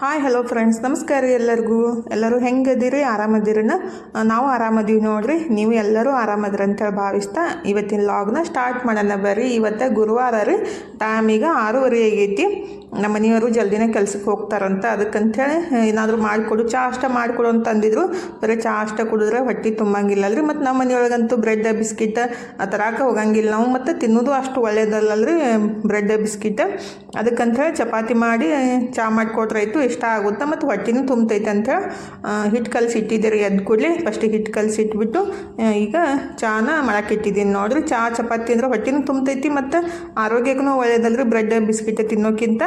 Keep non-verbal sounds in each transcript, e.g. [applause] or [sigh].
Hi hello friends ನಮಸ್ಕಾರ ರೀ ಎಲ್ಲರಿಗೂ. ಎಲ್ಲರೂ ಹೆಂಗದಿರಿ? ಆರಾಮದಿರನ? ನಾವು ಆರಾಮದೀವಿ ನೋಡ್ರಿ. ನೀವು ಎಲ್ಲರೂ ಆರಾಮದಿರ ಅಂತೇಳಿ ಭಾವಿಸ್ತಾ ಇವತ್ತಿನ ಲಾಗ್ನ ಸ್ಟಾರ್ಟ್ ಮಾಡೋಣ ಬರ್ರಿ. ಇವತ್ತು ಗುರುವಾರ ರೀ. ಟೈಮ್ ಈಗ ಆರೂವರೆ ಆಗೈತಿ. ನಮ್ಮ ಮನೆಯವರು ಜಲ್ದಿನೇ ಕೆಲ್ಸಕ್ಕೆ ಹೋಗ್ತಾರಂತ. ಅದಕ್ಕಂಥೇಳಿ ಏನಾದರೂ ಮಾಡಿಕೊಡು. ಚಾ ಅಷ್ಟ ಮಾಡಿಕೊಡು ಅಂತ ಅಂದಿದ್ರು. ಬರೀ ಚಾ ಅಷ್ಟ ಕುಡಿದ್ರೆ ಹೊಟ್ಟೆ ತುಂಬಂಗಿಲ್ಲ ರೀ ಮತ್ತು ನಮ್ಮ ಮನೆಯೊಳಗಂತೂ ಬ್ರೆಡ್ ಬಿಸ್ಕಿಟ್ ತರಾಕ ಹೋಗಂಗಿಲ್ಲ ನಾವು. ಮತ್ತು ತಿನ್ನೋದು ಅಷ್ಟು ಒಳ್ಳೇದಲ್ಲಲ್ರಿ ಬ್ರೆಡ್ ಬಿಸ್ಕಿಟ್ ಅದಕ್ಕಂಥೇಳಿ ಚಪಾತಿ ಮಾಡಿ ಚಾ ಮಾಡಿಕೊಟ್ರಾಯ್ತು. ಇಷ್ಟ ಆಗುತ್ತೆ ಮತ್ತು ಹೊಟ್ಟೆನೂ ತುಂಬ್ತೈತೆ ಅಂತೇಳಿ ಹಿಟ್ಟು ಕಲಸಿ ಇಟ್ಟಿದ್ದೀರಿ ಎದ್ದು ಕೂಡಲೇ. ಫಸ್ಟಿಗೆ ಹಿಟ್ಟು ಕಲಸಿ ಇಟ್ಬಿಟ್ಟು ಈಗ ಚಹಾನ ಮಾಡಕ್ಕೆ ಇಟ್ಟಿದ್ದೀನಿ ನೋಡ್ರಿ ಚಹಾ ಚಪಾತಿ ಅಂದ್ರೆ ಹೊಟ್ಟೆನೂ ತುಂಬ್ತೈತಿ ಮತ್ತು ಆರೋಗ್ಯಕ್ಕೂ ಒಳ್ಳೇದಲ್ರಿ. Bread biscuit ತಿನ್ನೋಕ್ಕಿಂತ.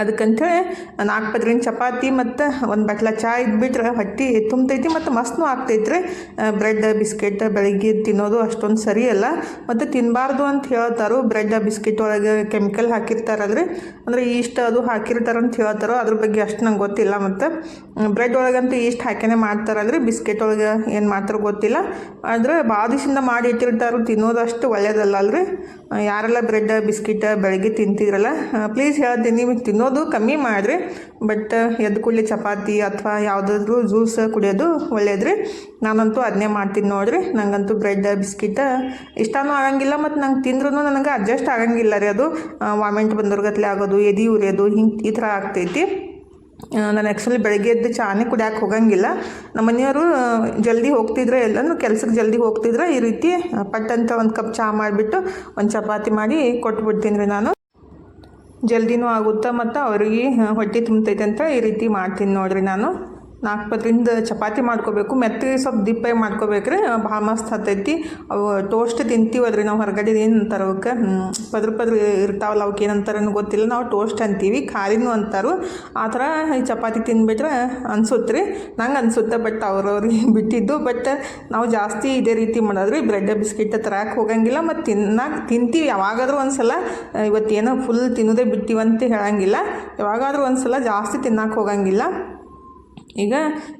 ಅದಕ್ಕಂತೇಳಿ ನಾಲ್ಕು ಪದ್ರಿನ ಚಪಾತಿ ಮತ್ತು ಒಂದು ಬಟ್ಲ ಚಾ ಇದ್ಬಿಟ್ರೆ ಹೊಟ್ಟೆ ತುಂಬ್ತೈತಿ ಮತ್ತು ಮಸ್ತ್ನೂ ರೀ ಬ್ರೆಡ್, ಬಿಸ್ಕೆಟ್ ಬೆಳಗ್ಗೆ ತಿನ್ನೋದು ಅಷ್ಟೊಂದು ಸರಿ ಅಲ್ಲ. ಮತ್ತು ತಿನ್ನಬಾರ್ದು ಅಂತ ಹೇಳ್ತಾರೋ. ಬ್ರೆಡ್, ಬಿಸ್ಕೆಟ್ ಒಳಗೆ ಕೆಮಿಕಲ್ ಹಾಕಿರ್ತಾರಲ್ರಿ. ಅಂದರೆ ಈಸ್ಟ್ ಅದು ಹಾಕಿರ್ತಾರ ಅಂತ ಹೇಳ್ತಾರೋ ಅದ್ರ ಬಗ್ಗೆ ಅಷ್ಟು ನಂಗೆ ಗೊತ್ತಿಲ್ಲ ಮತ್ತು. ಬ್ರೆಡ್ ಒಳಗಂತೂ ಈಸ್ಟ್ ಹಾಕೇನೆ ಮಾಡ್ತಾರಲ್ರಿ. ಬಿಸ್ಕೆಟ್ ಒಳಗೆ ಏನು ಮಾಡ್ತಾರೋ ಗೊತ್ತಿಲ್ಲ. ಆದರೆ ದಿವಸದಿಂದ ಮಾಡಿ ಇಟ್ಟಿರ್ತಾರೋ. ತಿನ್ನೋದಷ್ಟು ಒಳ್ಳೆಯದಲ್ಲ ಅಲ್ರಿ. ಯಾರೆಲ್ಲ ಬ್ರೆಡ್, ಬಿಸ್ಕಿಟ್ ಬೆಳಗ್ಗೆ ತಿಂತಿದ್ರಲ್ಲ ಪ್ಲೀಸ್ ಹೇಳ್ತೀನಿ ತಿನ್ನೋದು ಕಮ್ಮಿ ಮಾಡಿರಿ ಬಟ್ ಎದ್ದು ಕೂಡಲಿ ಚಪಾತಿ ಅಥವಾ ಯಾವುದಾದ್ರೂ ಜ್ಯೂಸ್ ಕುಡಿಯೋದು ಒಳ್ಳೇದ್ರಿ. ನಾನಂತೂ ಅದನ್ನೇ ಮಾಡ್ತೀನಿ ನೋಡ್ರಿ. ನನಗಂತೂ ಬ್ರೆಡ್, ಬಿಸ್ಕಿಟ್ ಇಷ್ಟನೂ ಆಗಂಗಿಲ್ಲ, ಮತ್ತು ನಂಗೆ ತಿಂದ್ರೂ ನನಗೆ ಅಡ್ಜಸ್ಟ್ ಆಗಂಗಿಲ್ಲ ರೀ ಅದು. ವಾಮೆಂಟ್ ಬಂದವ್ರಗತ್ಲೆ ಆಗೋದು, ಎದಿ ಉರಿಯೋದು, ಹಿಂಗೆ ಈ ಥರ ಆಗ್ತೈತಿ. ನಾನು ಆ್ಯಕ್ಚುಲಿ ಬೆಳಗ್ಗೆ ಎದ್ದು ಚಾನೇ ಕುಡಿಯೋಕೆ ಹೋಗಂಗಿಲ್ಲ. ನಮ್ಮ ಮನೆಯವರು ಜಲ್ದಿ ಹೋಗ್ತಿದ್ರೆ ಎಲ್ಲನೂ ಕೆಲ್ಸಕ್ಕೆ ಜಲ್ದಿ ಹೋಗ್ತಿದ್ರೆ ಈ ರೀತಿ ಪಟ್ಟಂತ ಒಂದು ಕಪ್ ಚಹಾ ಮಾಡಿಬಿಟ್ಟು ಒಂದು ಚಪಾತಿ ಮಾಡಿ ಕೊಟ್ಬಿಡ್ತೀನಿ ರೀ ನಾನು. ಜಲ್ದಿನೂ ಆಗುತ್ತೆ ಮತ್ತು ಅವ್ರಿಗೆ ಹೊಟ್ಟೆ ತುಂಬ್ತೈತೆ ಅಂತ ಈ ರೀತಿ ಮಾಡ್ತೀನಿ ನೋಡಿರಿ ನಾನು. ನಾಲ್ಕು ಪತ್ರಿಂದ ಚಪಾತಿ ಮಾಡ್ಕೋಬೇಕು, ಮೆತ್ತಗೆ ಸ್ವಲ್ಪ ದಿಪ್ಪಾಗಿ ಮಾಡ್ಕೋಬೇಕ್ರಿ ಭಾಳ ಮಸ್ತ್ ಹತ್ತೈತಿ. ಅವು ಟೋಸ್ಟ್ ತಿಂತೀವಲ್ರಿ ನಾವು ಹೊರಗಡೆ ಏನು ಅಂತಾರೆ ಅವಕ್ಕೆ ಪದ್ರ ಪದ್ರ ಇರ್ತಾವಲ್ಲ ಅವಕ್ಕೆ ಏನಂತಾರನ್ನು ಗೊತ್ತಿಲ್ಲ, ನಾವು ಟೋಸ್ಟ್ ಅಂತೀವಿ ಖಾಲಿನೂ ಅಂತಾರು. ಆ ಥರ ಚಪಾತಿ ತಿಂದ್ಬಿಟ್ರೆ ಅನ್ಸುತ್ತೆ ರೀ. ನಂಗೆ ಅನ್ಸುತ್ತೆ ಬಟ್ ಅವ್ರವ್ರಿಗೆ [laughs] ಬಿಟ್ಟಿದ್ದು ಬಟ್ ನಾವು ಜಾಸ್ತಿ ಇದೇ ರೀತಿ ಮಾಡೋದ್ರಿ ಬ್ರೆಡ್ ಬಿಸ್ಕಿಟ್ ತರಕ್ಕೆ ಹೋಗಂಗಿಲ್ಲ ಮತ್ತು ತಿನ್ನಕ್ಕೆ ತಿಂತೀವಿ. ಯಾವಾಗಾದ್ರೂ ಒಂದು ಸಲ ಇವತ್ತೇನೋ ಫುಲ್ ತಿನ್ನೋದೇ ಬಿಟ್ಟಿವಂತ ಹೇಳಂಗಿಲ್ಲ. ಯಾವಾಗಾದ್ರೂ ಒಂದು ಸಲ ಜಾಸ್ತಿ ತಿನ್ನಕ್ಕೆ ಹೋಗಂಗಿಲ್ಲ. ಈಗ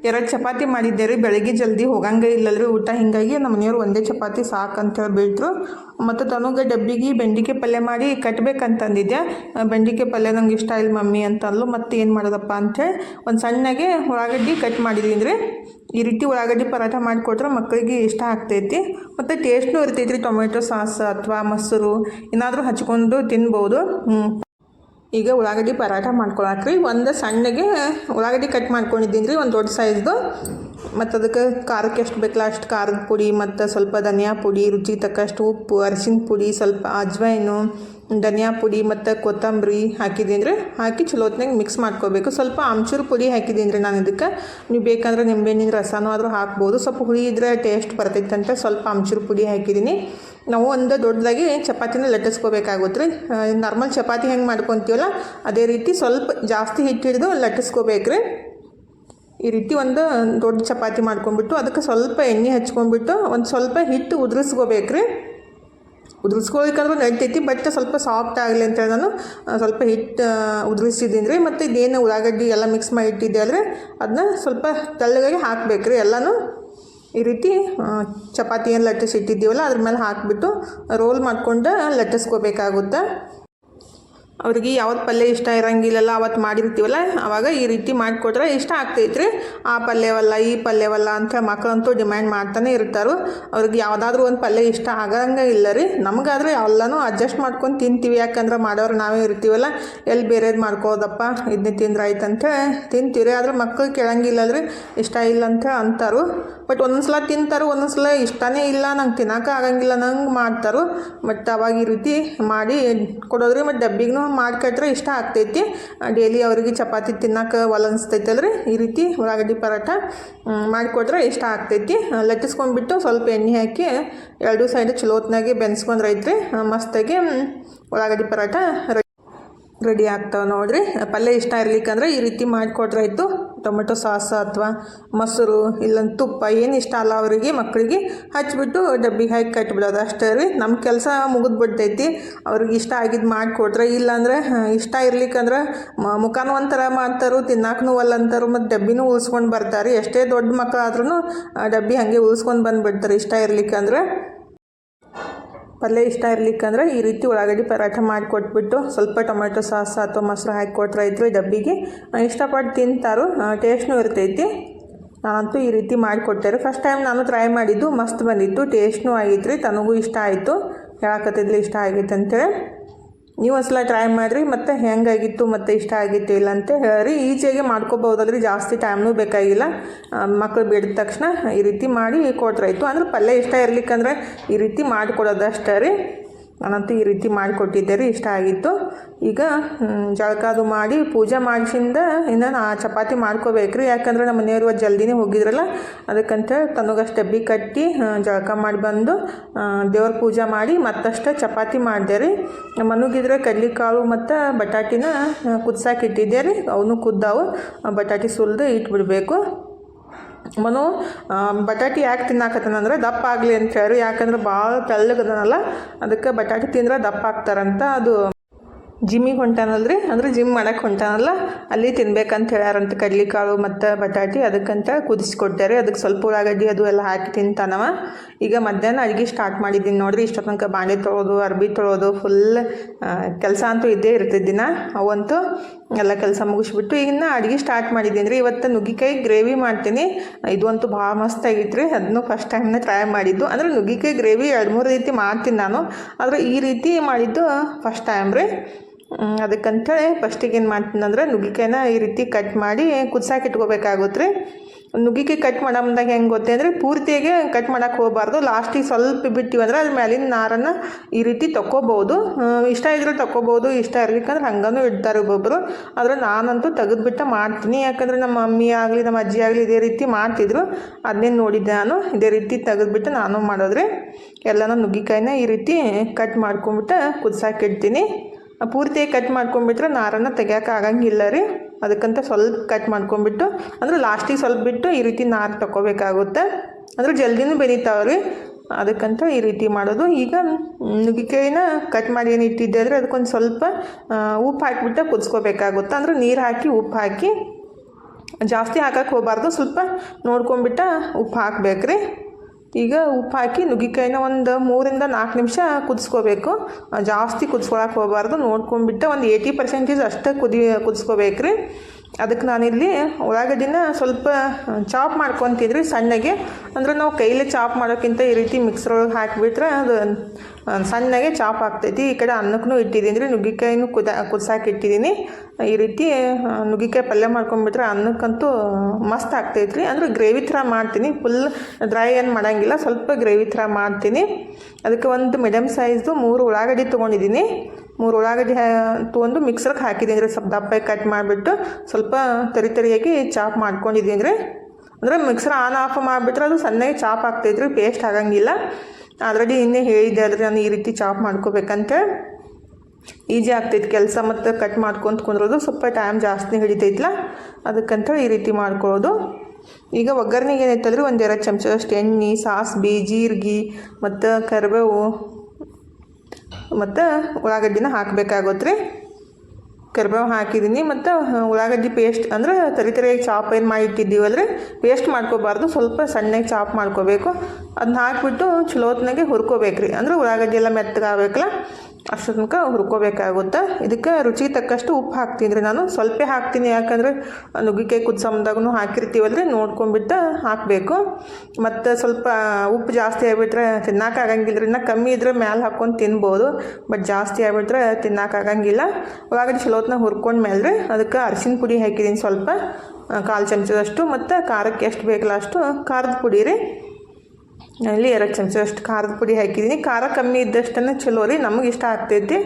ಎರಡು ಚಪಾತಿ ಮಾಡಿದ್ದೆ ರೀ, ಬೆಳಗ್ಗೆ ಜಲ್ದಿ ಹೋಗಂಗೆ ಇಲ್ಲಲ್ರಿ ಊಟ. ಹಿಂಗಾಗಿ ನಮ್ಮ ಮನೆಯವ್ರು ಒಂದೇ ಚಪಾತಿ ಸಾಕು ಅಂತೇಳಿ ಬೀಳ್ತರು ಮತ್ತು ತನಗೆ ಡಬ್ಬಿಗೆ ಬೆಂಡಿಕೆ ಪಲ್ಯ ಮಾಡಿ ಕಟ್ಟಬೇಕಂತಂದಿದ್ದೆ ಬೆಂಡಿಕೆ ಪಲ್ಯ ನಂಗೆ ಇಷ್ಟ ಇಲ್ಲ ಮಮ್ಮಿ ಅಂತಂದ್ಲು, ಮತ್ತು ಏನು ಮಾಡೋದಪ್ಪ ಅಂಥೇಳಿ ಒಂದು ಸಣ್ಣಗೆ ಉಳ್ಳಾಗಡ್ಡಿ ಕಟ್ ಮಾಡಿದ್ದೀನಿ ರೀ. ಈ ರೀತಿ ಉಳ್ಳಾಗಡ್ಡಿ ಪರಾಠ ಮಾಡಿಕೊಟ್ರೆ ಮಕ್ಕಳಿಗೆ ಇಷ್ಟ ಆಗ್ತೈತಿ. ಮತ್ತು ಟೇಸ್ಟ್ನೂ ಇರ್ತೈತಿ ರೀ, ಟೊಮೆಟೊ ಸಾಸ್ ಅಥವಾ ಮೊಸರು ಏನಾದರೂ ಹಚ್ಕೊಂಡು ತಿನ್ಬೋದು. ಈಗ ಉಳ್ಳಾಗಡ್ಡಿ ಪರಾಠ ಮಾಡ್ಕೊಳಕ್ರಿ ಒಂದು ಸಣ್ಣಗೆ ಉಳ್ಳಾಗಡ್ಡಿ ಕಟ್ ಮಾಡ್ಕೊಂಡಿದ್ದೀನಿ ರೀ, ಒಂದು ದೊಡ್ಡ ಸೈಜ್ದು ಮತ್ತು ಅದಕ್ಕೆ ಖಾರಕ್ಕೆ ಎಷ್ಟು ಬೇಕಲ್ಲ ಅಷ್ಟು ಖಾರದ ಪುಡಿ, ಮತ್ತು ಸ್ವಲ್ಪ ಧನಿಯಾ ಪುಡಿ, ರುಚಿಗೆ ತಕ್ಕಷ್ಟು ಉಪ್ಪು, ಅರಿಶಿನ ಪುಡಿ, ಸ್ವಲ್ಪ ಅಜ್ವೈನು ಧನಿಯಾ ಪುಡಿ ಮತ್ತು ಕೊತ್ತಂಬರಿ ಹಾಕಿದ್ದೀನಿ ರೀ ಹಾಕಿ ಚಲೋ ಹೊತ್ನಾಗ ಮಿಕ್ಸ್ ಮಾಡ್ಕೋಬೇಕು. ಸ್ವಲ್ಪ ಆಮ್ಚೂರು ಪುಡಿ ಹಾಕಿದ್ದೀನಿ ರೀ ನಾನು ಇದಕ್ಕೆ ನೀವು ಬೇಕಂದ್ರೆ ನಿಂಬೆಹಣ್ಣಿನ ರಸನೂ ಆದರೂ ಹಾಕ್ಬೋದು. ಸ್ವಲ್ಪ ಹುಳಿ ಇದ್ರೆ ಟೇಸ್ಟ್ ಬರ್ತೈತಂತ, ಸ್ವಲ್ಪ ಆಮ್ಚೂರು ಪುಡಿ ಹಾಕಿದ್ದೀನಿ. ನಾವು ಒಂದು ದೊಡ್ಡದಾಗಿ ಚಪಾತಿನ ಲಟ್ಟಿಸ್ಕೋಬೇಕಾಗುತ್ತೆ. ರೀ ನಾರ್ಮಲ್ ಚಪಾತಿ ಹೆಂಗೆ ಮಾಡ್ಕೊತೀವಲ್ಲ, ಅದೇ ರೀತಿ ಸ್ವಲ್ಪ ಜಾಸ್ತಿ ಹಿಟ್ಟು ಹಿಡಿದು ಲಟ್ಟಿಸ್ಕೋಬೇಕು ರೀ ಈ ರೀತಿ ಒಂದು ದೊಡ್ಡ ಚಪಾತಿ ಮಾಡ್ಕೊಂಡ್ಬಿಟ್ಟು ಅದಕ್ಕೆ ಸ್ವಲ್ಪ ಎಣ್ಣೆ ಹಚ್ಕೊಂಡ್ಬಿಟ್ಟು ಒಂದು ಸ್ವಲ್ಪ ಹಿಟ್ಟು ಉದುರಿಸ್ಕೋಬೇಕು ರೀ ಉದುರಿಸ್ಕೊಳ್ಬೇಕಾದ್ರೂ ನಡೀತೈತಿ ಬಟ್ ಸ್ವಲ್ಪ ಸಾಫ್ಟ್ ಆಗಲಿ ಅಂತೇಳಿ ನಾನು ಸ್ವಲ್ಪ ಹಿಟ್ಟು ಉದುರಿಸಿದ್ದೀನಿ ರೀ. ಮತ್ತು ಇದೇನು ಉಳ್ಳಾಗಡ್ಡಿ ಎಲ್ಲ ಮಿಕ್ಸ್ ಮಾಡಿ ಇಟ್ಟಿದ್ದೆ ಅಲ್ರಿ ಅದನ್ನ ಸ್ವಲ್ಪ ತೆಳ್ಳಗಾಗಿ ಹಾಕ್ಬೇಕು ರೀ. ಎಲ್ಲನೂ ಈ ರೀತಿ ಚಪಾತಿ ಏನು ಲಟ್ಟಿಸಿ ಇಟ್ಟಿದ್ದೀವಲ್ಲ ಅದ್ರ ಮೇಲೆ ಹಾಕಿಬಿಟ್ಟು ರೋಲ್ ಮಾಡಿಕೊಂಡು ಲಟ್ಟಿಸ್ಕೋಬೇಕಾಗುತ್ತೆ. ಅವ್ರಿಗೆ ಯಾವತ್ತು ಪಲ್ಯ ಇಷ್ಟ ಇರಂಗಿಲ್ಲಲ್ಲ ಅವತ್ತು ಮಾಡಿರ್ತೀವಲ್ಲ, ಅವಾಗ ಈ ರೀತಿ ಮಾಡಿಕೊಟ್ರೆ ಇಷ್ಟ ಆಗ್ತೈತ್ರಿ. ಆ ಪಲ್ಯವಲ್ಲ, ಈ ಪಲ್ಯವಲ್ಲ ಅಂತ ಮಕ್ಕಳಂತೂ ಡಿಮ್ಯಾಂಡ್ ಮಾಡ್ತಾನೆ ಇರ್ತಾರೆ. ಅವ್ರಿಗೆ ಯಾವುದಾದ್ರೂ ಒಂದು ಪಲ್ಯ ಇಷ್ಟ ಆಗಂಗೆ ಇಲ್ಲ ರೀ. ನಮಗಾದ್ರೆ ಎಲ್ಲನೂ ಅಡ್ಜಸ್ಟ್ ಮಾಡ್ಕೊಂಡು ತಿಂತೀವಿ. ಯಾಕಂದ್ರೆ ಮಾಡೋರು ನಾವೇ ಇರ್ತೀವಲ್ಲ. ಎಲ್ಲಿ ಬೇರೆದು ಮಾಡ್ಕೋದಪ್ಪ ಇದನ್ನೇ ತಿಂದ್ರೆ ಆಯ್ತು ಅಂತ ತಿಂತೀವಿ ರೀ. ಆದ್ರೆ ಇಷ್ಟ ಇಲ್ಲ ಅಂತ ಅಂತಾರು. ಬಟ್ ಒಂದೊಂದು ಸಲ ತಿಂತಾರು ಒಂದೊಂದು ಸಲ ಇಷ್ಟನೇ ಇಲ್ಲ. ನಂಗೆ ತಿನ್ನೋಕೆ ಆಗಂಗಿಲ್ಲ, ನಂಗೆ ಮಾಡ್ತಾರು. ಬಟ್ ಅವಾಗ ಈ ರೀತಿ ಮಾಡಿ ಕೊಡೋದ್ರಿ. ಮತ್ತು ಡಬ್ಬಿಗೂ ಮಾಡಿಕೊಟ್ರೆ ಇಷ್ಟ ಆಗ್ತೈತಿ. ಡೈಲಿ ಅವರಿಗೆ ಚಪಾತಿ ತಿನ್ನೋಕೆ ಒಲ ಅನಿಸ್ತೈತಲ್ರಿ ಈ ರೀತಿ ಉಳ್ಳಾಗಡ್ಡಿ ಪರೋಟ ಮಾಡಿಕೊಟ್ರೆ ಇಷ್ಟ ಆಗ್ತೈತಿ. ಲಟ್ಟಿಸ್ಕೊಂಡ್ಬಿಟ್ಟು ಸ್ವಲ್ಪ ಎಣ್ಣೆ ಹಾಕಿ ಎರಡು ಸೈಡ್ ಚಲೋ ಹೊತ್ನಾಗೆ ಬೆನ್ಸ್ಕೊಂಡ್ರೆ ಐತ್ರಿ ಮಸ್ತಾಗಿ ಉಳ್ಳಾಗಡ್ಡಿ ಪರಾಟ ರೆಡಿ ಆಗ್ತಾವೆ ನೋಡ್ರಿ. ಪಲ್ಯ ಇಷ್ಟ ಇರ್ಲಿಕ್ಕಂದ್ರೆ ಈ ರೀತಿ ಮಾಡಿಕೊಟ್ರಾಯ್ತು ಟೊಮೆಟೊ ಸಾಸ್ ಅಥವಾ ಮೊಸರು, ಇಲ್ಲೊಂದು ತುಪ್ಪ, ಏನು ಇಷ್ಟ ಅಲ್ಲ ಅವರಿಗೆ ಮಕ್ಕಳಿಗೆ ಹಚ್ಚಿಬಿಟ್ಟು ಡಬ್ಬಿಗೆ ಹಾಕಿ ಕಟ್ಬಿಡೋದು. ಅಷ್ಟೇ ರೀ ನಮ್ಮ ಕೆಲಸ ಮುಗಿದು ಬಿಡ್ತೈತಿ ಅವ್ರಿಗೆ ಇಷ್ಟ ಆಗಿದ್ದು ಮಾಡಿಕೊಟ್ರೆ ಇಲ್ಲಾಂದ್ರೆ ಇಷ್ಟ ಇರ್ಲಿಕ್ಕಂದ್ರೆ ಮುಖಾನು ಒಂಥರ ಮಾಡ್ತಾರು ತಿನ್ನಾಕೂ ಅಲ್ಲಂತಾರು ಮತ್ತು ಡಬ್ಬಿನೂ ಉಳಿಸ್ಕೊಂಡು ಬರ್ತಾರೆ. ಎಷ್ಟೇ ದೊಡ್ಡ ಮಕ್ಕಳಾದ್ರೂ ಡಬ್ಬಿ ಹಾಗೆ ಉಳಿಸ್ಕೊಂಡು ಬಂದುಬಿಡ್ತಾರೆ ಇಷ್ಟ ಇರ್ಲಿಕ್ಕಂದ್ರೆ ಪಲ್ಯ ಇಷ್ಟ ಇರ್ಲಿಕ್ಕಂದ್ರೆ ಈ ರೀತಿ ಉಳ್ಳಾಗಡ್ಡಿ ಪರಾಠ ಮಾಡಿ ಕೊಟ್ಬಿಟ್ಟು ಸ್ವಲ್ಪ ಟೊಮೆಟೊ ಸಾಸ್ ಅಥವಾ ಮೊಸರು ಹಾಕಿ ಕೊಟ್ರೆ ಇದ್ರೆ ಡಬ್ಬಿಗೆ ಇಷ್ಟಪಟ್ಟು ತಿಂತಾರು. ಟೇಸ್ಟ್ನೂ ಇರ್ತೈತಿ. ನಾನಂತೂ ಈ ರೀತಿ ಮಾಡಿಕೊಟ್ಟೆ ಫಸ್ಟ್ ಟೈಮ್ ನಾನು ಟ್ರೈ ಮಾಡಿದ್ದು ಮಸ್ತ್ ಬಂದಿತ್ತು. ಟೇಸ್ಟ್ನೂ ಆಗಿತ್ತು ರೀ ತನಗೂ ಇಷ್ಟ ಆಯಿತು. ಹೇಳಕತ್ತಿದ್ಲಿ ಇಷ್ಟ ಆಗೈತೆ ಅಂತೇಳಿ. ನೀವು ಒಂದ್ಸಲ ಟ್ರೈ ಮಾಡಿರಿ, ಮತ್ತು ಹೆಂಗಾಗಿತ್ತು, ಮತ್ತೆ ಇಷ್ಟ ಆಗಿತ್ತು ಇಲ್ಲ ಅಂತ ಹೇಳಿ ಈಜಿಯಾಗಿ ಮಾಡ್ಕೋಬೋದಲ್ರಿ ಜಾಸ್ತಿ ಟೈಮ್ನೂ ಬೇಕಾಗಿಲ್ಲ. ಮಕ್ಕಳು ಬಿಡಿದ ತಕ್ಷಣ ಈ ರೀತಿ ಮಾಡಿ ಕೊಟ್ರಾಯ್ತು. ಅಂದ್ರೆ ಪಲ್ಯ ಇಷ್ಟ ಇರ್ಲಿಕ್ಕಂದ್ರೆ ಈ ರೀತಿ ಮಾಡಿಕೊಡೋದಷ್ಟೇ ರೀ. ನಾನಂತೂ ಈ ರೀತಿ ಮಾಡಿಕೊಟ್ಟಿದ್ದೆ ರೀ ಇಷ್ಟ ಆಗಿತ್ತು. ಈಗ ಜಳಕಾದು ಮಾಡಿ, ಪೂಜೆ ಮಾಡಿಸಿಂದ ಇನ್ನು ನಾ ಚಪಾತಿ ಮಾಡ್ಕೋಬೇಕು ರೀ ಯಾಕಂದ್ರೆ ನಮ್ಮ ಮನೆಯವರು ಜಲ್ದಿನೇ ಹೋಗಿದ್ರಲ್ಲ, ಅದಕ್ಕಂತ ತನಗಷ್ಟು ಡಬ್ಬಿ ಕಟ್ಟಿ ಜಳಕ ಮಾಡಿ ಬಂದು ದೇವ್ರ ಪೂಜೆ ಮಾಡಿ ಮತ್ತಷ್ಟು ಚಪಾತಿ ಮಾಡಿದೆ ರೀ. ಮನಗಿದ್ರೆ ಕಡ್ಲಿಕಾಳು ಮತ್ತು ಬಟಾಟಿನ ಕುದಿಸಾಕಿಟ್ಟಿದ್ದೆ ರೀ. ಅವನು ಕುದ್ದಾವು ಬಟಾಟಿ ಸುಲಿದು ಇಟ್ಬಿಡಬೇಕು. ಮನು ಬಟಾಟಿ ಯಾಕೆ ತಿನ್ನಾಕತ್ತಾನಂದ್ರೆ ದಪ್ಪ ಆಗಲಿ ಅಂತ ಹೇಳಿ ಯಾಕಂದ್ರೆ ಭಾಳ ತೆಳ್ಳಗದನಲ್ಲ, ಅದಕ್ಕೆ ಬಟಾಟಿ ತಿಂದ್ರೆ ದಪ್ಪ ಆಗ್ತಾರಂತ ಅದು ಜಿಮ್ಮಿಗೆ ಹೊಂಟಾನಲ್ರಿ, ಅಂದ್ರೆ ಜಿಮ್ ಮಾಡಕ್ಕೆ ಹೊಂಟಾನಲ್ಲ, ಅಲ್ಲಿ ತಿನ್ಬೇಕಂತ ಹೇಳ್ಯಾರಂತ ಕಡ್ಲಿಕಾಳು ಮತ್ತು ಬಟಾಟಿ ಅದಕ್ಕಂತ ಕುದಿಸ್ಕೊಟ್ಟಾರೆ. ಅದಕ್ಕೆ ಸ್ವಲ್ಪ ಉಳ್ಳಾಗಡ್ಡಿ ಅದು ಎಲ್ಲ ಹಾಕಿ ತಿಂತಾನವ. ಈಗ ಮಧ್ಯಾಹ್ನ ಅಡುಗೆ ಸ್ಟಾರ್ಟ್ ಮಾಡಿದ್ದೀನಿ ನೋಡ್ರಿ. ಇಷ್ಟ ತನಕ ಬಾಂಡೆ ತೊಳೋದು, ಅರ್ಬಿ ತೊಳೋದು ಫುಲ್ ಕೆಲಸ ಅಂತೂ ಇದ್ದೇ ಇರ್ತಿದ್ದಿನ ದಿನ. ಅವಂತೂ ಎಲ್ಲ ಕೆಲಸ ಮುಗಿಸ್ಬಿಟ್ಟು ಇನ್ನು ಅಡುಗೆ ಸ್ಟಾರ್ಟ್ ಮಾಡಿದ್ದೀನಿ ರೀ ಇವತ್ತು ನುಗ್ಗಿಕಾಯಿ ಗ್ರೇವಿ ಮಾಡ್ತೀನಿ. ಇದು ಅಂತೂ ಭಾಳ ಮಸ್ತ್ ಆಗಿತ್ತು ರೀ ಅದನ್ನು ಫಸ್ಟ್ ಟೈಮ್ನ ಟ್ರೈ ಮಾಡಿದ್ದು. ಅಂದರೆ ನುಗ್ಗಿಕಾಯಿ ಗ್ರೇವಿ ಎರಡು ಮೂರು ರೀತಿ ಮಾಡ್ತೀನಿ ನಾನು. ಆದರೆ ಈ ರೀತಿ ಮಾಡಿದ್ದು ಫಸ್ಟ್ ಟೈಮ್ ರೀ. ಅದಕ್ಕಂಥೇಳಿ ಫಸ್ಟಿಗೆ ಏನು ಮಾಡ್ತೀನಿ ಅಂದ್ರೆ ನುಗ್ಗಿಕಾಯಿನ ಈ ರೀತಿ ಕಟ್ ಮಾಡಿ ಕುದ್ಸಾಕಿಟ್ಕೋಬೇಕಾಗುತ್ತೆ ರೀ. ನುಗ್ಗಿಕಾಯಿ ಕಟ್ ಮಾಡೋ ಮುಂದಾಗ ಹೆಂಗೆ ಗೊತ್ತೇ? ಅಂದರೆ ಪೂರ್ತಿಯಾಗಿ ಕಟ್ ಮಾಡೋಕ್ಕೆ ಹೋಗಬಾರ್ದು. ಲಾಸ್ಟಿಗೆ ಸ್ವಲ್ಪ ಬಿಟ್ಟಿವಂದ್ರೆ ಅದ್ರ ಮೇಲಿನ ನಾರನ್ನು ಈ ರೀತಿ ತಕ್ಕೋಬೋದು. ಇಷ್ಟ ಇದ್ರೆ ತಗೋಬೋದು ಇಷ್ಟ ಇರ್ಬೇಕಂದ್ರೆ ಹಂಗನೂ ಇಡ್ತಾರೆ ಒಬ್ಬೊಬ್ಬರು ಆದರೆ ನಾನಂತೂ ತೆಗೆದುಬಿಟ್ಟು ಮಾಡ್ತೀನಿ. ಯಾಕಂದರೆ ನಮ್ಮ ಮಮ್ಮಿ ಆಗಲಿ, ನಮ್ಮ ಅಜ್ಜಿ ಆಗಲಿ ಇದೇ ರೀತಿ ಮಾಡ್ತಿದ್ರು. ಅದನ್ನೇ ನೋಡಿದ್ದೆ ನಾನು. ಇದೇ ರೀತಿ ತೆಗೆದುಬಿಟ್ಟು ನಾನು ಮಾಡೋದ್ರೆ ಎಲ್ಲನೂ ನುಗ್ಗಿಕಾಯಿನ ಈ ರೀತಿ ಕಟ್ ಮಾಡ್ಕೊಂಬಿಟ್ಟು ಕುದಿಸಾಕಿಡ್ತೀನಿ ಪೂರ್ತಿಯಾಗಿ ಕಟ್ ಮಾಡ್ಕೊಂಬಿಟ್ರೆ ನಾರನ್ನು ತೆಗಿಯೋಕೆ ಆಗಂಗಿಲ್ಲ ರೀ. ಅದಕ್ಕಂತ ಸ್ವಲ್ಪ ಕಟ್ ಮಾಡ್ಕೊಂಬಿಟ್ಟು ಅಂದ್ರೆ ಲಾಸ್ಟಿಗೆ ಸ್ವಲ್ಪ ಬಿಟ್ಟು ಈ ರೀತಿ ನಾರು ತಗೋಬೇಕಾಗುತ್ತೆ ಅಂದ್ರೆ ಜಲ್ದಿನೂ ಬೆಳೀತಾವೆ ರೀ ಅದಕ್ಕಂತ ಈ ರೀತಿ ಮಾಡೋದು. ಈಗ ನುಗ್ಗಿಕಾಯಿನ ಕಟ್ ಮಾಡಿ ಏನು ಇಟ್ಟಿದ್ದೆ ಅಂದರೆ ಅದಕ್ಕೊಂದು ಸ್ವಲ್ಪ ಉಪ್ಪು ಹಾಕಿಬಿಟ್ಟು ಕುದಿಸ್ಕೋಬೇಕಾಗುತ್ತೆ. ಅಂದ್ರೆ ನೀರು ಹಾಕಿ, ಉಪ್ಪು ಹಾಕಿ ಜಾಸ್ತಿ ಹಾಕಕ್ಕೆ ಹೋಗಬಾರ್ದು. ಸ್ವಲ್ಪ ನೋಡ್ಕೊಂಬಿಟ್ಟು ಉಪ್ಪು ಹಾಕ್ಬೇಕ್ರಿ. ಈಗ ಉಪ್ಪು ಹಾಕಿ ನುಗ್ಗಿಕಾಯಿನ ಒಂದು ಮೂರಿಂದ ನಾಲ್ಕು ನಿಮಿಷ ಕುದಿಸ್ಕೋಬೇಕು. ಜಾಸ್ತಿ ಕುದಿಸ್ಕೊಳಕ್ಕೆ ಹೋಗಬಾರ್ದು. ನೋಡ್ಕೊಂಡ್ಬಿಟ್ಟು ಒಂದು ಏಯ್ಟಿ ಪರ್ಸೆಂಟೇಜ್ ಅಷ್ಟೇ ಕುದಿ, ಕುದಿಸ್ಕೋಬೇಕ್ರಿ. ಅದಕ್ಕೆ ನಾನಿಲ್ಲಿ ಉಳ್ಳಾಗಡ್ಡಿನ ಸ್ವಲ್ಪ ಚಾಪ್ ಮಾಡ್ಕೊತಿದ್ರಿ ಸಣ್ಣಗೆ. ಅಂದ್ರೆ ನಾವು ಕೈಲಿ ಚಾಪ್ ಮಾಡೋಕ್ಕಿಂತ ಈ ರೀತಿ ಮಿಕ್ಸರ್ ಒಳಗೆ ಹಾಕಿಬಿಟ್ರೆ ಅದು ಸಣ್ಣಗೆ ಚಾಪ್ ಆಗ್ತೈತಿ. ಈ ಕಡೆ ಅನ್ನಕ್ಕೂ ಇಟ್ಟಿದ್ದೀನಿ ರೀ, ನುಗ್ಗಿಕಾಯಿನೂ ಕುದ, ಕುದ್ಸಾಕೆ ಇಟ್ಟಿದ್ದೀನಿ. ಈ ರೀತಿ ನುಗ್ಗಿಕಾಯಿ ಪಲ್ಯ ಮಾಡ್ಕೊಂಡ್ಬಿಟ್ರೆ ಅನ್ನಕ್ಕಂತೂ ಮಸ್ತ್ ಆಗ್ತೈತಿ ರೀ ಅಂದ್ರೆ ಗ್ರೇವಿ ಥರ ಮಾಡ್ತೀನಿ. ಫುಲ್ ಡ್ರೈ ಏನು ಮಾಡೋಂಗಿಲ್ಲ, ಸ್ವಲ್ಪ ಗ್ರೇವಿ ಥರ ಮಾಡ್ತೀನಿ. ಅದಕ್ಕೆ ಒಂದು ಮೀಡಿಯಮ್ ಸೈಜ್ದು ಮೂರು ಉಳ್ಳಾಗಡ್ಡಿ ತೊಗೊಂಡಿದ್ದೀನಿ. ಮೂರು ಉಳ್ಳಾಗಡ್ಡಿ ತೊಗೊಂಡು ಮಿಕ್ಸರ್ಗೆ ಹಾಕಿದ್ದೀನಿ ಅಂದರೆ ಸ್ವಲ್ಪ ದಪ್ಪ ಕಟ್ ಮಾಡಿಬಿಟ್ಟು ಸ್ವಲ್ಪ ತರಿ ತರಿಯಾಗಿ ಚಾಪ್ ಮಾಡ್ಕೊಂಡಿದ್ದೀನಿ ಅಂದರೆ ಅಂದರೆ ಮಿಕ್ಸರ್ ಆನ್ ಆಫ್ ಮಾಡಿಬಿಟ್ರೆ ಅದು ಸಣ್ಣಗೆ ಚಾಪ್ ಆಗ್ತೈತ್ರಿ ಪೇಸ್ಟ್ ಆಗಂಗಿಲ್ಲ. ಆಲ್ರೆಡಿ ಇನ್ನೇ ಹೇಳಿದ್ದೆ ಅಲ್ರಿ ನಾನು ಈ ರೀತಿ ಚಾಪ್ ಮಾಡ್ಕೋಬೇಕಂತ. ಈಜಿ ಆಗ್ತೈತಿ ಕೆಲಸ ಮತ್ತು ಕಟ್ ಮಾಡ್ಕೊಂತ ಕುಂದ್ರೋದು, ಸ್ವಲ್ಪ ಟೈಮ್ ಜಾಸ್ತಿ ಹಿಡಿತೈತಿಲ್ಲ ಅದಕ್ಕಂತ ಈ ರೀತಿ ಮಾಡ್ಕೊಳ್ಳೋದು. ಈಗ ಒಗ್ಗರಣೆಗೆ ಏನೈತಲ್ರಿ ಒಂದೆರಡು ಚಮಚದಷ್ಟು ಎಣ್ಣೆ ಸಾಸ್ಬಿ ಜೀರಿಗೆ ಮತ್ತು ಕರಿಬೇವು ಮತ್ತು ಉಳ್ಳಾಗಡ್ಡಿನ ಹಾಕಬೇಕಾಗುತ್ತೆ ರೀ. ಕರಿಬೇವು ಹಾಕಿದ್ದೀನಿ ಮತ್ತು ಉಳ್ಳಾಗಡ್ಡಿ ಪೇಸ್ಟ್ ಅಂದ್ರೆ ತರಿ ತರಿಯಾಗಿ ಚಾಪ್ ಏನು ಮಾಡಿ ಇಟ್ಟಿದ್ದೀವಲ್ಲ ರೀ ಪೇಸ್ಟ್ ಮಾಡ್ಕೋಬಾರ್ದು, ಸ್ವಲ್ಪ ಸಣ್ಣಗೆ ಚಾಪ್ ಮಾಡ್ಕೋಬೇಕು. ಅದನ್ನ ಹಾಕಿಬಿಟ್ಟು ಚಲೋತ್ನಾಗೆ ಹುರ್ಕೋಬೇಕು ರೀ ಅಂದ್ರೆ ಉಳ್ಳಾಗಡ್ಡಿ ಎಲ್ಲ ಮೆತ್ತಗಾಗಬೇಕಲ್ಲ ಅಷ್ಟು ತನಕ ಹುರ್ಕೋಬೇಕಾಗುತ್ತೆ. ಇದಕ್ಕೆ ರುಚಿಗೆ ತಕ್ಕಷ್ಟು ಉಪ್ಪು ಹಾಕ್ತೀನಿ ರೀ ನಾನು ಸ್ವಲ್ಪ ಹಾಕ್ತೀನಿ. ಯಾಕಂದರೆ ನುಗ್ಗಿಕಾಯಿ ಕುದ್ಸಮ್ದಾಗೂ ಹಾಕಿರ್ತೀವಲ್ಲ ರೀ ನೋಡ್ಕೊಂಬಿಟ್ಟು ಹಾಕಬೇಕು. ಮತ್ತು ಸ್ವಲ್ಪ ಉಪ್ಪು ಜಾಸ್ತಿ ಆಗಿಬಿಟ್ರೆ ತಿನ್ನೋಕ್ಕಾಗಂಗಿಲ್ಲ ರೀ ಇನ್ನೂ ಕಮ್ಮಿ ಇದ್ರೆ ಮ್ಯಾಲೆ ಹಾಕ್ಕೊಂಡು ತಿನ್ಬೋದು. ಬಟ್ ಜಾಸ್ತಿ ಆಗಿಬಿಟ್ರೆ ತಿನ್ನೋಕ್ಕಾಗಂಗಿಲ್ಲ ಉಳ್ಳಾಗಡ್ಡಿ ಚಲೋತ್ನ ಹುರ್ಕೊಂಡ ಮೇಲೆ ರೀ ಅದಕ್ಕೆ ಅರಿಶಿನ ಪುಡಿ ಹಾಕಿದ್ದೀನಿ ಸ್ವಲ್ಪ. ಕಾಲು ಚಮಚದಷ್ಟು. ಮತ್ತು ಖಾರಕ್ಕೆ ಎಷ್ಟು ಬೇಕಲ್ಲ ಅಷ್ಟು ಖಾರದ ಪುಡಿ ರೀ. ಇಲ್ಲಿ ಎರಡು ಚಮಚದಷ್ಟು ಖಾರದ ಪುಡಿ ಹಾಕಿದ್ದೀನಿ. ಖಾರ ಕಮ್ಮಿ ಇದ್ದಷ್ಟನ್ನು ಚಲೋ ರೀ ನಮಗೆ ಇಷ್ಟ ಆಗ್ತೈತಿ.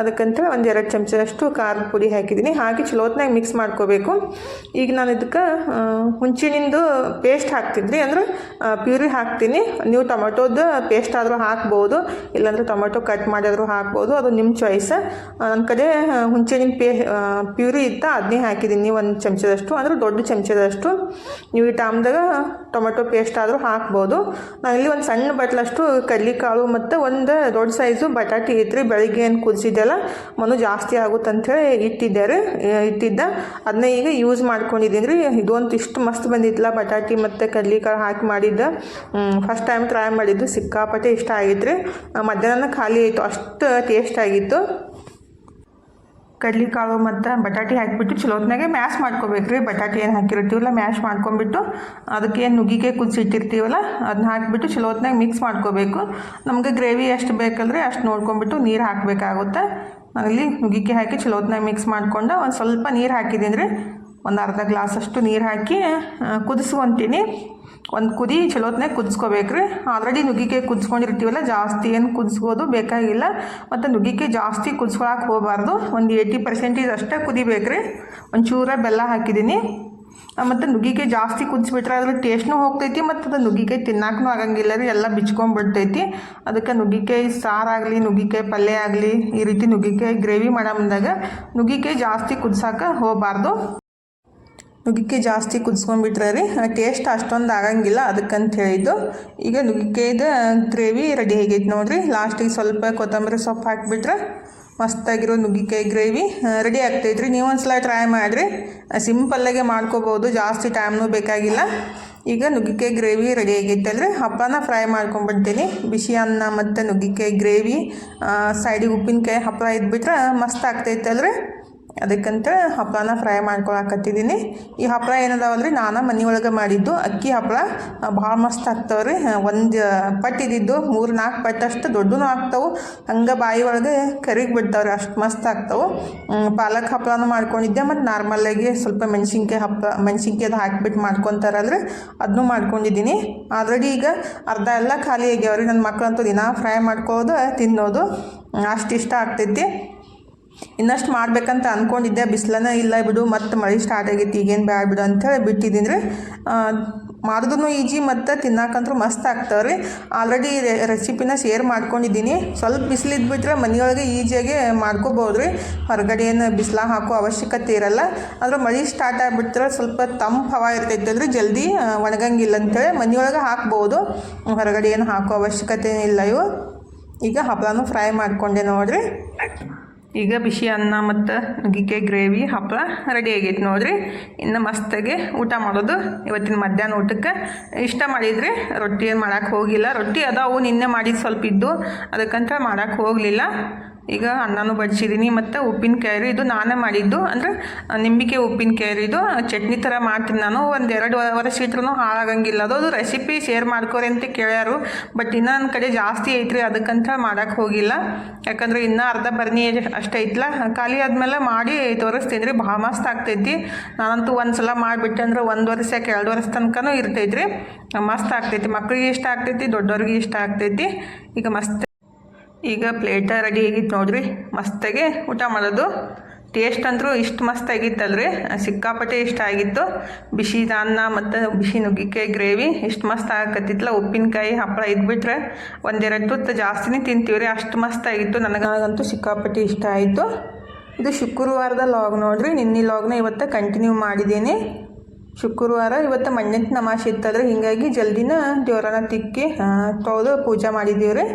ಅದಕ್ಕಂತ ಒಂದು ಎರಡು ಚಮಚದಷ್ಟು ಖಾರದ ಪುಡಿ ಹಾಕಿದ್ದೀನಿ. ಹಾಕಿ ಚಲೋತ್ನಾಗ ಮಿಕ್ಸ್ ಮಾಡ್ಕೋಬೇಕು. ಈಗ ನಾನು ಇದಕ್ಕೆ ಹುಂಚಿನಿಂದು ಪೇಸ್ಟ್ ಹಾಕ್ತಿದ್ರಿ ಅಂದ್ರೆ ಪ್ಯೂರಿ ಹಾಕ್ತೀನಿ. ನೀವು ಟೊಮೆಟೋದು ಪೇಸ್ಟ್ ಆದರೂ ಹಾಕ್ಬೋದು. ಇಲ್ಲಾಂದ್ರೆ ಟೊಮೆಟೊ ಕಟ್ ಮಾಡಿದ್ರು ಹಾಕ್ಬೋದು. ಅದು ನಿಮ್ಮ ಚಾಯ್ಸ್ ನನ್ನ ಕಡೆ ಹುಂಚಿನಿನ ಪೇ ಪ್ಯೂರಿ ಇತ್ತ ಅದನ್ನೇ ಹಾಕಿದ್ದೀನಿ. ಒಂದು ಚಮಚದಷ್ಟು ಅಂದ್ರೆ ದೊಡ್ಡ ಚಮಚದಷ್ಟು. ನೀವು ಈ ಟೈಮ್ದಾಗ ಟೊಮೆಟೊ ಪೇಸ್ಟ್ ಆದರೂ ಹಾಕ್ಬೋದು. ನಾನು ಇಲ್ಲಿ ಒಂದು ಸಣ್ಣ ಬಟ್ಲಷ್ಟು ಕಡ್ಲಿಕಾಳು ಮತ್ತು ಒಂದು ದೊಡ್ಡ ಸೈಜು ಬಟಾಟಿ ರೀ ಬೆಳಿಗ್ಗೆ ಏನು ಕುದಿಸಿದ್ದೆ ಅಲ್ಲ ಮನು ಜಾಸ್ತಿ ಆಗುತ್ತೆ ಅಂಥೇಳಿ ಇಟ್ಟಿದ್ದಾರೆ. ಇಟ್ಟಿದ್ದ. ಅದನ್ನ ಈಗ ಯೂಸ್ ಮಾಡ್ಕೊಂಡಿದ್ದೀನಿ ರೀ. ಇದೊಂದು ಇಷ್ಟು ಮಸ್ತ್ ಬಂದಿತ್ತಲ್ಲ ಬಟಾಟಿ ಮತ್ತು ಕಡ್ಲಿಕಾಳು ಹಾಕಿ ಮಾಡಿದ್ದ. ಫಸ್ಟ್ ಟೈಮ್ ಟ್ರೈ ಮಾಡಿದ್ದು. ಸಿಕ್ಕಾಪಟ್ಟೆ ಇಷ್ಟ ಆಗಿತ್ತು ರೀ. ಮಧ್ಯಾಹ್ನ ಖಾಲಿ ಆಯಿತು. ಅಷ್ಟು ಟೇಸ್ಟ್ ಆಗಿತ್ತು. ಕಡ್ಲಿಕಾಳು ಮತ್ತು ಬಟಾಟಿ ಹಾಕಿಬಿಟ್ಟು ಚಲೋತ್ನಾಗೆ ಮ್ಯಾಶ್ ಮಾಡ್ಕೋಬೇಕು ರೀ. ಬಟಾಟಿ ಏನು ಹಾಕಿರ್ತೀವಲ್ಲ, ಮ್ಯಾಶ್ ಮಾಡ್ಕೊಂಬಿಟ್ಟು ಅದಕ್ಕೆ ಏನು ನುಗ್ಗಿಕೆ ಕುದಿಸಿಟ್ಟಿರ್ತೀವಲ್ಲ, ಅದನ್ನ ಹಾಕಿಬಿಟ್ಟು ಚಲೋತ್ನಾಗ ಮಿಕ್ಸ್ ಮಾಡ್ಕೋಬೇಕು. ನಮಗೆ ಗ್ರೇವಿ ಎಷ್ಟು ಬೇಕಂದ್ರೆ ಅಷ್ಟು ನೋಡ್ಕೊಂಬಿಟ್ಟು ನೀರು ಹಾಕಬೇಕಾಗುತ್ತೆ. ಅಲ್ಲಿ ನುಗ್ಗಿಕಾಯಿ ಹಾಕಿ ಚಲೋತ್ನಾಗ ಮಿಕ್ಸ್ ಮಾಡಿಕೊಂಡು ಒಂದು ಸ್ವಲ್ಪ ನೀರು ಹಾಕಿದ್ದೀನಿ ರೀ. ಒಂದು ಅರ್ಧ ಗ್ಲಾಸಷ್ಟು ನೀರು ಹಾಕಿ ಕುದಿಸ್ಕೊತೀನಿ. ಒಂದು ಕುದಿ ಚಲೋತ್ನಾಗ ಕುದಿಸ್ಕೋಬೇಕು ರೀ ಆಲ್ರೆಡಿ ನುಗ್ಗಿಕಾಯಿ ಕುದಿಸ್ಕೊಂಡಿರ್ತೀವಲ್ಲ, ಜಾಸ್ತಿ ಏನು ಕುದಿಸ್ಬೋದು ಬೇಕಾಗಿಲ್ಲ. ಮತ್ತು ನುಗ್ಗಿಕಾಯಿ ಜಾಸ್ತಿ ಕುದಿಸ್ಕೊಳಕ್ಕೆ ಹೋಗಬಾರ್ದು. ಒಂದು ಏಯ್ಟಿ ಪರ್ಸೆಂಟೇಜ್ ಅಷ್ಟೇ ಕುದಿಬೇಕು ರೀ ಒಂಚೂರ ಬೆಲ್ಲ ಹಾಕಿದ್ದೀನಿ ಮತ್ತು ನುಗ್ಗಿಕಾಯಿ ಜಾಸ್ತಿ ಕುದಿಸ್ಬಿಟ್ರೆ ಅದ್ರ ಟೇಸ್ಟ್ನೂ ಹೋಗ್ತೈತಿ, ಮತ್ತು ಅದು ನುಗ್ಗಿಕಾಯಿ ತಿನ್ನಕ್ಕೂ ಆಗಂಗಿಲ್ಲ ರೀ, ಎಲ್ಲ ಬಿಚ್ಕೊಂಡ್ಬಿಡ್ತೈತಿ ಅದಕ್ಕೆ ನುಗ್ಗಿಕಾಯಿ ಸಾರಾಗಲಿ ನುಗ್ಗಿಕಾಯಿ ಪಲ್ಯ ಆಗಲಿ, ಈ ರೀತಿ ನುಗ್ಗಿಕಾಯಿ ಗ್ರೇವಿ ಮಾಡೋ ಬಂದಾಗ ನುಗ್ಗಿಕಾಯಿ ಜಾಸ್ತಿ ಕುದ್ಸಕ್ಕೆ ಹೋಗಬಾರ್ದು. ನುಗ್ಗಿಕಾಯಿ ಜಾಸ್ತಿ ಕುದಿಸ್ಕೊಂಡ್ಬಿಟ್ರೆ ರೀ ಟೇಸ್ಟ್ ಅಷ್ಟೊಂದು ಆಗಂಗಿಲ್ಲ ಅದಕ್ಕಂತ ಹೇಳಿದ್ದು. ಈಗ ನುಗ್ಗಿಕಾಯ್ದು ಗ್ರೇವಿ ರೆಡಿ ಆಗೈತೆ ನೋಡಿರಿ. ಲಾಸ್ಟಿಗೆ ಸ್ವಲ್ಪ ಕೊತ್ತಂಬರಿ ಸೊಪ್ಪು ಹಾಕಿಬಿಟ್ರೆ ಮಸ್ತಾಗಿರೋ ನುಗ್ಗಿಕಾಯಿ ಗ್ರೇವಿ ರೆಡಿ ಆಗ್ತೈತ್ರಿ. ನೀವು ಒಂದ್ಸಲ ಟ್ರೈ ಮಾಡಿರಿ. ಸಿಂಪಲ್ಲಾಗೆ ಮಾಡ್ಕೋಬೋದು. ಜಾಸ್ತಿ ಟೈಮ್ನೂ ಬೇಕಾಗಿಲ್ಲ. ಈಗ ನುಗ್ಗಿಕಾಯಿ ಗ್ರೇವಿ ರೆಡಿ ಆಗೈತೆ ಅಲ್ರಿ ಹಪ್ಪನ ಫ್ರೈ ಮಾಡ್ಕೊಂಡ್ಬಿಡ್ತೀನಿ. ಬಿಸಿ ಅನ್ನ ಮತ್ತು ನುಗ್ಗಿಕಾಯಿ ಗ್ರೇವಿ ಸೈಡಿಗೆ ಉಪ್ಪಿನಕಾಯಿ ಹಪ್ಪಳ ಇದ್ಬಿಟ್ರೆ ಮಸ್ತ್ ಆಗ್ತೈತೆ ಅಲ್ರಿ ಅದಕ್ಕಂತ ಹಪ್ಪಳನ ಫ್ರೈ ಮಾಡ್ಕೊಳಕತ್ತಿದ್ದೀನಿ ಈ ಹಪ್ಪಳ ಏನದಾವಲ್ರಿ ನಾನು ಮನೆ ಒಳಗೆ ಮಾಡಿದ್ದು ಅಕ್ಕಿ ಹಪ್ಪಳ ಭಾಳ ಮಸ್ತ್ ಆಗ್ತಾವೆ ರೀ ಒಂದು ಪಟ್ಟಿದ್ದು ಮೂರು ನಾಲ್ಕು ಪಟ್ಟಷ್ಟು ದೊಡ್ಡನೂ ಆಗ್ತಾವೆ. ಹಂಗೆ ಬಾಯಿ ಒಳಗೆ ಕರಿಗಿ ಬಿಡ್ತಾವ್ರಿ, ಅಷ್ಟು ಮಸ್ತ್ ಆಗ್ತಾವೆ. ಪಾಲಕ್ ಹಪ್ಪಳನೂ ಮಾಡ್ಕೊಂಡಿದ್ದೆ, ಮತ್ತು ನಾರ್ಮಲಾಗಿ ಸ್ವಲ್ಪ ಮೆಣಸಿನ್ಕಾಯಿ ಹಪ್ಪಳ ಮೆಣಸಿನ್ಕಾಯ್ದು ಹಾಕಿಬಿಟ್ಟು ಮಾಡ್ಕೊತಾರಲ್ರಿ ಅದನ್ನೂ ಮಾಡ್ಕೊಂಡಿದ್ದೀನಿ. ಆಲ್ರೆಡಿ ಈಗ ಅರ್ಧ ಎಲ್ಲ ಖಾಲಿ ಆಗ್ಯಾವ್ರಿ. ನನ್ನ ಮಕ್ಕಳಂತೂ ದಿನ ಫ್ರೈ ಮಾಡ್ಕೋದು ತಿನ್ನೋದು ಅಷ್ಟು ಇಷ್ಟ ಆಗ್ತೈತಿ. ಇನ್ನಷ್ಟು ಮಾಡಬೇಕಂತ ಅಂದ್ಕೊಂಡಿದ್ದೆ ಬಿಸಿಲನ ಇಲ್ಲ ಬಿಡು, ಮತ್ತು ಮಳೆ ಸ್ಟಾರ್ಟ್ ಆಗೈತಿ, ಈಗೇನು ಬ್ಯಾಡ ಬಿಡು ಅಂಥೇಳಿ ಬಿಟ್ಟಿದ್ದೀನಿ ರೀ ಮಾಡಿದ್ರು ಈಜಿ, ಮತ್ತು ತಿನ್ನಕ್ಕಂತೂ ಮಸ್ತ್ ಆಗ್ತಾವೆ ರೀ ಆಲ್ರೆಡಿ ರೆಸಿಪಿನ ಶೇರ್ ಮಾಡ್ಕೊಂಡಿದ್ದೀನಿ. ಸ್ವಲ್ಪ ಬಿಸಿಲಿದ್ದು ಬಿಟ್ಟರೆ ಮನೆಯೊಳಗೆ ಈಜಿಯಾಗಿ ಮಾಡ್ಕೋಬೋದು ರೀ ಹೊರಗಡೆ ಏನು ಬಿಸಿಲ ಹಾಕೋ ಅವಶ್ಯಕತೆ ಇರಲ್ಲ. ಆದರೆ ಮಳೆ ಸ್ಟಾರ್ಟ್ ಆಗಿಬಿಟ್ರೆ ಸ್ವಲ್ಪ ತಂಪು ಹವಾ ಇರ್ತೈತೆ ಜಲ್ದಿ ಒಣಗಂಗಿಲ್ಲ ಅಂತೇಳಿ ಮನೆಯೊಳಗೆ ಹಾಕ್ಬೋದು. ಹೊರಗಡೆ ಏನು ಹಾಕೋ ಅವಶ್ಯಕತೆ ಇಲ್ಲ ಇವು. ಈಗ ಹಪ್ಪಳನೂ ಫ್ರೈ ಮಾಡಿಕೊಂಡೆ ನೋಡಿರಿ. ಈಗ ಬಿಸಿ ಅನ್ನ ಮತ್ತು ನುಗ್ಗಿಕಾಯಿ ಗ್ರೇವಿ ಹಪ್ಪಳ ರೆಡಿ ಆಗೈತೆ ನೋಡಿರಿ. ಇನ್ನು ಮಸ್ತಾಗಿ ಊಟ ಮಾಡೋದು ಇವತ್ತಿನ ಮಧ್ಯಾಹ್ನ ಊಟಕ್ಕೆ. ಇಷ್ಟ ಮಾಡಿದ್ರಿ ರೊಟ್ಟಿ ಏನು ಮಾಡೋಕ್ಕೆ ಹೋಗಿಲ್ಲ. ರೊಟ್ಟಿ ಅದಾವು, ನಿನ್ನೆ ಮಾಡಿದ್ದು ಸ್ವಲ್ಪ ಇದ್ದು ಅದಕ್ಕಂತ ಮಾಡೋಕ್ಕೆ ಹೋಗಲಿಲ್ಲ. ಈಗ ಅನ್ನನೂ ಬಡಿಸಿದ್ದೀನಿ ಮತ್ತು ಉಪ್ಪಿನಕಾಯಿ ಇದು ನಾನೇ ಮಾಡಿದ್ದು. ಅಂದರೆ ನಿಂಬಿಕೆ ಉಪ್ಪಿನಕಾಯಿ ಇದು ಚಟ್ನಿ ಥರ ಮಾಡ್ತೀನಿ ನಾನು. ಒಂದು ಎರಡು ವರ್ಷ ಇದ್ರೂ ಹಾಳಾಗಂಗಿಲ್ಲ. ಅದು ಅದು ರೆಸಿಪಿ ಶೇರ್ ಮಾಡ್ಕೋರಿ ಅಂತ ಕೇಳ್ಯಾರು. ಬಟ್ ಇನ್ನೂ ನನ್ನ ಕಡೆ ಜಾಸ್ತಿ ಐತ್ರಿ, ಅದಕ್ಕಂತ ಮಾಡೋಕ್ಕೆ ಹೋಗಿಲ್ಲ. ಯಾಕಂದ್ರೆ ಇನ್ನೂ ಅರ್ಧ ಬರ್ನಿ ಅಷ್ಟೇ ಐತ್ಲ. ಖಾಲಿ ಆದಮೇಲೆ ಮಾಡಿ ತೋರಿಸ್ತೀನಿ ರೀ, ಭಾಳ ಮಸ್ತ್ ಆಗ್ತೈತಿ. ನಾನಂತೂ ಒಂದು ಸಲ ಮಾಡಿಬಿಟ್ಟೆ ಅಂದ್ರೆ ಒಂದು ವರ್ಷ, ಯಾಕೆ ಎರಡು ವರ್ಷ ತನಕನೂ ಇರ್ತೈತ್ರಿ. ಮಸ್ತ್ ಆಗ್ತೈತಿ. ಮಕ್ಕಳಿಗೆ ಇಷ್ಟ ಆಗ್ತೈತಿ, ದೊಡ್ಡವ್ರಿಗೆ ಇಷ್ಟ ಆಗ್ತೈತಿ. ಈಗ ಮಸ್ತ್ ಈಗ ಪ್ಲೇಟ ರೆಡಿ ಆಗಿತ್ತು ನೋಡ್ರಿ. ಮಸ್ತಾಗಿ ಊಟ ಮಾಡೋದು. ಟೇಸ್ಟ್ ಅಂತೂ ಇಷ್ಟು ಮಸ್ತ್ ಆಗಿತ್ತಲ್ರಿ. ಸಿಕ್ಕಾಪಟ್ಟೆ ಇಷ್ಟ ಆಗಿತ್ತು. ಬಿಸಿ ಅನ್ನ ಮತ್ತು ಬಿಸಿ ನುಗ್ಗಿಕಾಯಿ ಗ್ರೇವಿ ಇಷ್ಟು ಮಸ್ತ್ ಆಗತ್ತಿತ್ತಲ್ಲ ಉಪ್ಪಿನಕಾಯಿ ಹಪ್ಪಳ ಇದ್ಬಿಟ್ರೆ ಒಂದೆರಡು ತುತ್ತು ಜಾಸ್ತಿನೇ ತಿಂತೀವಿ ರೀ. ಅಷ್ಟು ಮಸ್ತ್ ಆಗಿತ್ತು. ನನಗಂತೂ ಸಿಕ್ಕಾಪಟ್ಟೆ ಇಷ್ಟ ಆಯಿತು. ಇದು ಶುಕ್ರವಾರದ ಲಾಗ್ ನೋಡ್ರಿ. ನಿನ್ನೆ ಲಾಗ್ನ ಇವತ್ತು ಕಂಟಿನ್ಯೂ ಮಾಡಿದ್ದೀನಿ. ಶುಕ್ರವಾರ ಇವತ್ತು ಮಣ್ಣಿನ ನಮಾಶ್ ಇತ್ತಲ್ರಿ. ಹೀಗಾಗಿ ಜಲ್ದಿನ ದೇವರನ್ನ ತಿಕ್ಕಿ ತೊಳೆದು ಪೂಜೆ ಮಾಡಿದ್ದೀವಿ ರೀ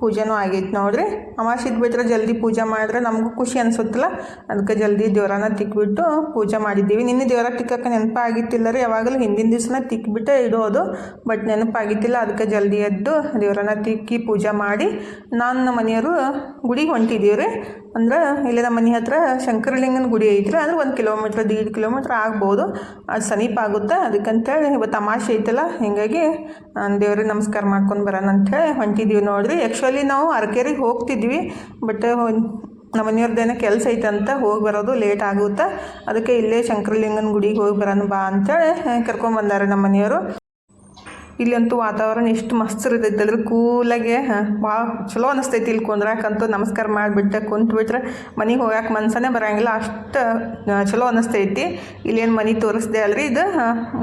ಪೂಜೆನೂ ಆಗೈತೆ ನೋಡ್ರಿ. ಅಮಾಶೆ ಬಿಟ್ಟರೆ ಜಲ್ದಿ ಪೂಜೆ ಮಾಡಿದ್ರೆ ನಮಗೂ ಖುಷಿ ಅನ್ಸುತ್ತಲ್ಲ. ಅದಕ್ಕೆ ಜಲ್ದಿ ದೇವರನ್ನ ತಿಕ್ಬಿಟ್ಟು ಪೂಜೆ ಮಾಡಿದ್ದೀವಿ. ನಿನ್ನೆ ದೇವರ ತಿಕ್ಕಕ್ಕೆ ನೆನಪಾಗಿತ್ತಿಲ್ಲ ರೀ. ಯಾವಾಗಲೂ ಹಿಂದಿನ ದಿವಸನ ತಿಕ್ಬಿಟ್ಟೆ ಇಡೋದು. ಬಟ್ ನೆನಪಾಗಿತ್ತಿಲ್ಲ ಅದಕ್ಕೆ ಜಲ್ದಿ ಎದ್ದು ದೇವರನ್ನ ತಿಕ್ಕಿ ಪೂಜೆ ಮಾಡಿ ನಾನು ನಮ್ಮ ಮನೆಯವರು ಗುಡಿಗೆ ಹೊಂಟಿದ್ದೀವಿ ರೀ. ಅಂದ್ರೆ ಇಲ್ಲಿ ನಮ್ಮ ಮನೆ ಹತ್ರ ಶಂಕರಲಿಂಗನ ಗುಡಿ ಐತ್ರಿ. ಅಂದ್ರೆ ಒಂದು ಕಿಲೋಮೀಟ್ರ್ ದೀಡ್ ಕಿಲೋಮೀಟ್ರ್ ಆಗ್ಬೋದು. ಅದು ಸಮೀಪ ಆಗುತ್ತೆ. ಅದಕ್ಕಂತೇಳಿ ಇವತ್ತು ತಮಾಷೆ ಐತಲ್ಲ. ಹೀಗಾಗಿ ದೇವ್ರಿಗೆ ನಮಸ್ಕಾರ ಮಾಡ್ಕೊಂಡು ಬರೋಣ ಅಂಥೇಳಿ ಹೊಂಟಿದ್ದೀವಿ ನೋಡಿರಿ ಆ್ಯಕ್ಚುಲಿ ನಾವು ಅರ್ಕೆರಿಗೆ ಹೋಗ್ತಿದ್ವಿ ಬಟ್ ನಮ್ಮ ಮನೆಯವ್ರದ್ದೇನೋ ಕೆಲಸ ಐತಂತ ಹೋಗಿ ಬರೋದು ಲೇಟ್ ಆಗುತ್ತೆ. ಅದಕ್ಕೆ ಇಲ್ಲೇ ಶಂಕರಲಿಂಗನ ಗುಡಿಗೆ ಹೋಗಿ ಬರೋಣ ಬಾ ಅಂತೇಳಿ ಕರ್ಕೊಂಬಂದಾರೆ ನಮ್ಮ ಮನೆಯವರು. ಇಲ್ಲಂತೂ ವಾತಾವರಣ ಎಷ್ಟು ಮಸ್ತ್ ಇರ್ತೈತೆ ಅದ್ರ ಕೂಲಾಗೆ ಭಾಳ ಚಲೋ ಅನಿಸ್ತೈತಿ ಇಲ್ಲಿ ಕುಂದ್ರಾಕಂತೂ. ನಮಸ್ಕಾರ ಮಾಡಿಬಿಟ್ಟೆ, ಕುಂತ್ಬಿಟ್ರೆ ಮನೆಗೆ ಹೋಗಕ್ಕೆ ಮನ್ಸನೇ ಬರೋಂಗಿಲ್ಲ. ಅಷ್ಟು ಚಲೋ ಅನ್ನಿಸ್ತೈತಿ ಇಲ್ಲೇನು ಮನೆ ತೋರಿಸ್ದೆ ಅಲ್ರಿ. ಇದು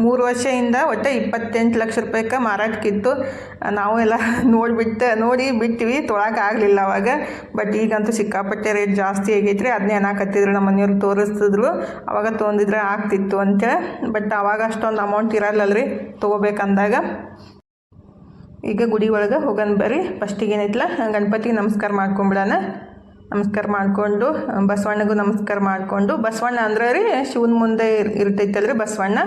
ಮೂರು ವರ್ಷದಿಂದ ಒಟ್ಟು ಇಪ್ಪತ್ತೆಂಟು ಲಕ್ಷ ರೂಪಾಯಿಗೆ ಮಾರಾಟಕ್ಕಿತ್ತು. ನಾವು ಎಲ್ಲ [laughs] ನೋಡಿಬಿಟ್ಟು, ನೋಡಿ ಬಿಟ್ಟಿವಿ ಆಗಲಿಲ್ಲ ಅವಾಗ. ಬಟ್ ಈಗಂತೂ ಸಿಕ್ಕಾಪಟ್ಟೆ ರೇಟ್ ಜಾಸ್ತಿ ಆಗೈತ್ರಿ. ಅದನ್ನೇ ಏನಾಕತ್ತಿದ್ರು ನಮ್ಮ ಮನೆಯವ್ರು ತೋರಿಸ್ತಿದ್ರು. ಅವಾಗ ತೊಗೊಂಡಿದ್ರೆ ಆಗ್ತಿತ್ತು ಅಂತೇಳಿ. ಬಟ್ ಅವಾಗ ಅಷ್ಟೊಂದು ಅಮೌಂಟ್ ಇರಲ್ಲಲ್ರಿ. ತೊಗೋಬೇಕಂದಾಗ. ಈಗ ಗುಡಿ ಒಳಗೆ ಹೋಗನ್ ಬರ್ರಿ. ಫಸ್ಟಿಗೆ ಏನೈತಲ್ಲ ಗಣಪತಿಗೆ ನಮಸ್ಕಾರ ಮಾಡ್ಕೊಂಬಿಡೋಣ. ನಮಸ್ಕಾರ ಮಾಡಿಕೊಂಡು, ಬಸವಣ್ಣಗೂ ನಮಸ್ಕಾರ ಮಾಡಿಕೊಂಡು, ಬಸವಣ್ಣ ಅಂದ್ರೆ ರೀ ಶಿವನ ಮುಂದೆ ಇರ್- ಇರ್ತೈತಲ್ರಿ ಬಸವಣ್ಣ.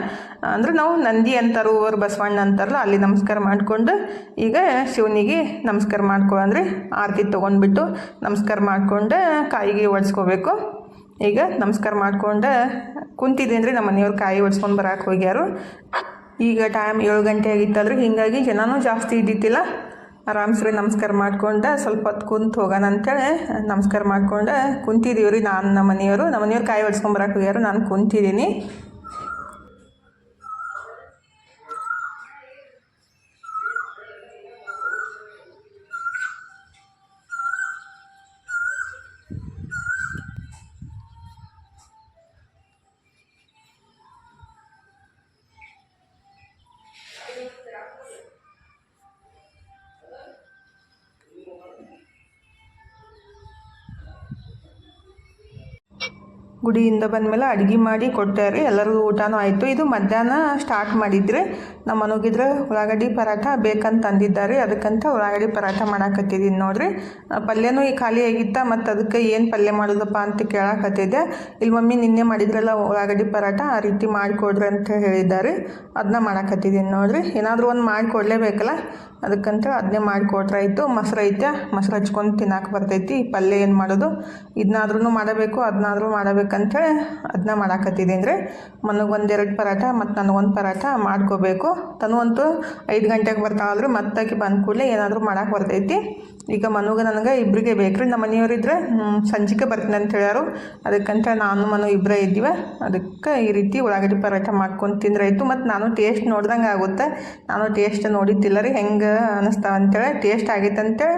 ಅಂದ್ರೆ ನಾವು ನಂದಿ ಅಂತಾರೋ ಅವ್ರು ಬಸವಣ್ಣ ಅಂತಾರಲ್ಲ, ಅಲ್ಲಿ ನಮಸ್ಕಾರ ಮಾಡಿಕೊಂಡು, ಈಗ ಶಿವನಿಗೆ ನಮಸ್ಕಾರ ಮಾಡ್ಕೊಂಡ್ರಿ ಆರತಿ ತೊಗೊಂಡ್ಬಿಟ್ಟು ನಮಸ್ಕಾರ ಮಾಡಿಕೊಂಡು ಕಾಯಿಗೆ ಒಡ್ಸ್ಕೋಬೇಕು. ಈಗ ನಮಸ್ಕಾರ ಮಾಡಿಕೊಂಡು ಕುಂತಿದ್ದೀನಿ ರೀ, ನಮ್ಮ ಮನೆಯವ್ರು ಕಾಯಿ ಒಡ್ಸ್ಕೊಂಡು ಬರಕ್ಕೆ ಹೋಗ್ಯಾರು. ಈಗ ಟೈಮ್ ಏಳು ಗಂಟೆ ಆಗಿತ್ತಾದ್ರು ಹೀಗಾಗಿ ಜನನೂ ಜಾಸ್ತಿ ಇದ್ದಿದ್ದಿಲ್ಲ. ಆರಾಮ್ಸ್ರಿ ನಮಸ್ಕಾರ ಮಾಡ್ಕೊಂಡು ಸ್ವಲ್ಪ ಹೊತ್ತು ಕುಂತು ಹೋಗೋಣ ಅಂತೇಳಿ ನಮಸ್ಕಾರ ಮಾಡ್ಕೊಂಡು ಕುಂತಿದ್ದೀವಿ ರೀ ನಾನು ನಮ್ಮ ಮನೆಯವರು ನಮ್ಮ ಮನೆಯವ್ರು ಕಾಯಿ ಒಡ್ಸ್ಕೊಂಬರಕ್ಕೆ ಹೋಗ್ಯಾರು, ನಾನು ಕುಂತಿದ್ದೀನಿ ಗುಡಿಯಿಂದ ಬಂದಮೇಲೆ ಅಡುಗೆ ಮಾಡಿ ಕೊಟ್ಟಾರೆ, ಎಲ್ಲರಿಗೂ ಊಟನೂ ಆಯಿತು. ಇದು ಮಧ್ಯಾಹ್ನ ಸ್ಟಾರ್ಟ್ ಮಾಡಿದ್ರೆ ನಮ್ಮ ಮನೋಗಿದ್ರೆ ಉಳ್ಳಾಗಡ್ಡಿ ಪರಾಠ ಬೇಕಂತ ಅಂದಿದ್ದಾರೆ ಅದಕ್ಕಂತ ಉಳ್ಳಾಗಡ್ಡಿ ಪರಾಠ ಮಾಡಾಕತ್ತಿದ್ದೀನಿ ನೋಡಿರಿ. ಪಲ್ಯನೂ ಈ ಖಾಲಿ ಆಗಿತ್ತ, ಮತ್ತು ಅದಕ್ಕೆ ಏನು ಪಲ್ಯ ಮಾಡೋದಪ್ಪ ಅಂತ ಕೇಳಾಕತ್ತಿದ್ದೆ. ಇಲ್ಲಿ ಮಮ್ಮಿ ನಿನ್ನೆ ಮಾಡಿದ್ರಲ್ಲ ಉಳ್ಳಾಗಡ್ಡಿ ಪರಾಠ, ಆ ರೀತಿ ಮಾಡಿಕೊಡ್ರಿ ಅಂತ ಹೇಳಿದ್ದಾರೆ. ಅದನ್ನ ಮಾಡಾಕತ್ತಿದ್ದೀನಿ ನೋಡಿರಿ. ಏನಾದರೂ ಒಂದು ಮಾಡಿಕೊಡ್ಲೇಬೇಕಲ್ಲ? ಅದಕ್ಕಂತ ಅದನ್ನೇ ಮಾಡಿಕೊಟ್ರಾಯ್ತು. ಮೊಸರು ಐತೆ ಮೊಸರು ಹಚ್ಕೊಂಡು ತಿನ್ನಕ್ಕೆ ಬರ್ತೈತಿ. ಪಲ್ಯ ಏನು ಮಾಡೋದು? ಇದನ್ನಾದ್ರೂ ಮಾಡಬೇಕು ಅದನ್ನಾದ್ರೂ ಮಾಡಬೇಕಂತೇಳಿ ಅದನ್ನ ಮಾಡಾಕತ್ತಿದ್ದೀನಿ ರೀ ಮನಗೆ ಒಂದೆರಡು ಪರಾಠ, ಮತ್ತು ನನಗೊಂದು ಪರಾಠ ಮಾಡ್ಕೋಬೇಕು. ತನು ಅಂತೂ ಐದು ಗಂಟೆಗೆ ಬರ್ತಾಳಲ್ರಿ ಮತ್ತಾಕಿ ಬಂದ ಕೂಡಲೇ ಏನಾದರೂ ಮಾಡೋಕೆ ಬರ್ತೈತಿ. ಈಗ ಮನುಗೆ ನನಗೆ ಇಬ್ಬರಿಗೆ ಬೇಕು ರೀ ನಮ್ಮ ಮನೆಯವರಿದ್ರೆ ಸಂಜಿಕೆ ಬರ್ತೀನಿ ಅಂತ ಹೇಳ್ಯಾರು. ಅದಕ್ಕಂತ ನಾನು, ಮನು ಇಬ್ಬರೇ ಇದ್ದೀವಿ. ಅದಕ್ಕೆ ಈ ರೀತಿ ಉಳ್ಳಾಗಡ್ಡಿ ಪರಾಠ ಮಾಡ್ಕೊಂಡು ತಿಂದ್ರಾಯ್ತು. ಮತ್ತು ನಾನು ಟೇಸ್ಟ್ ನೋಡ್ದಂಗೆ ಆಗುತ್ತೆ. ನಾನು ಟೇಸ್ಟ್ ನೋಡಿದ್ದಿಲ್ಲ ರೀ ಹೆಂಗೆ ಅನ್ನಿಸ್ತಾವ ಅಂತೇಳಿ ಟೇಸ್ಟ್ ಆಗೈತೆ ಅಂತೇಳಿ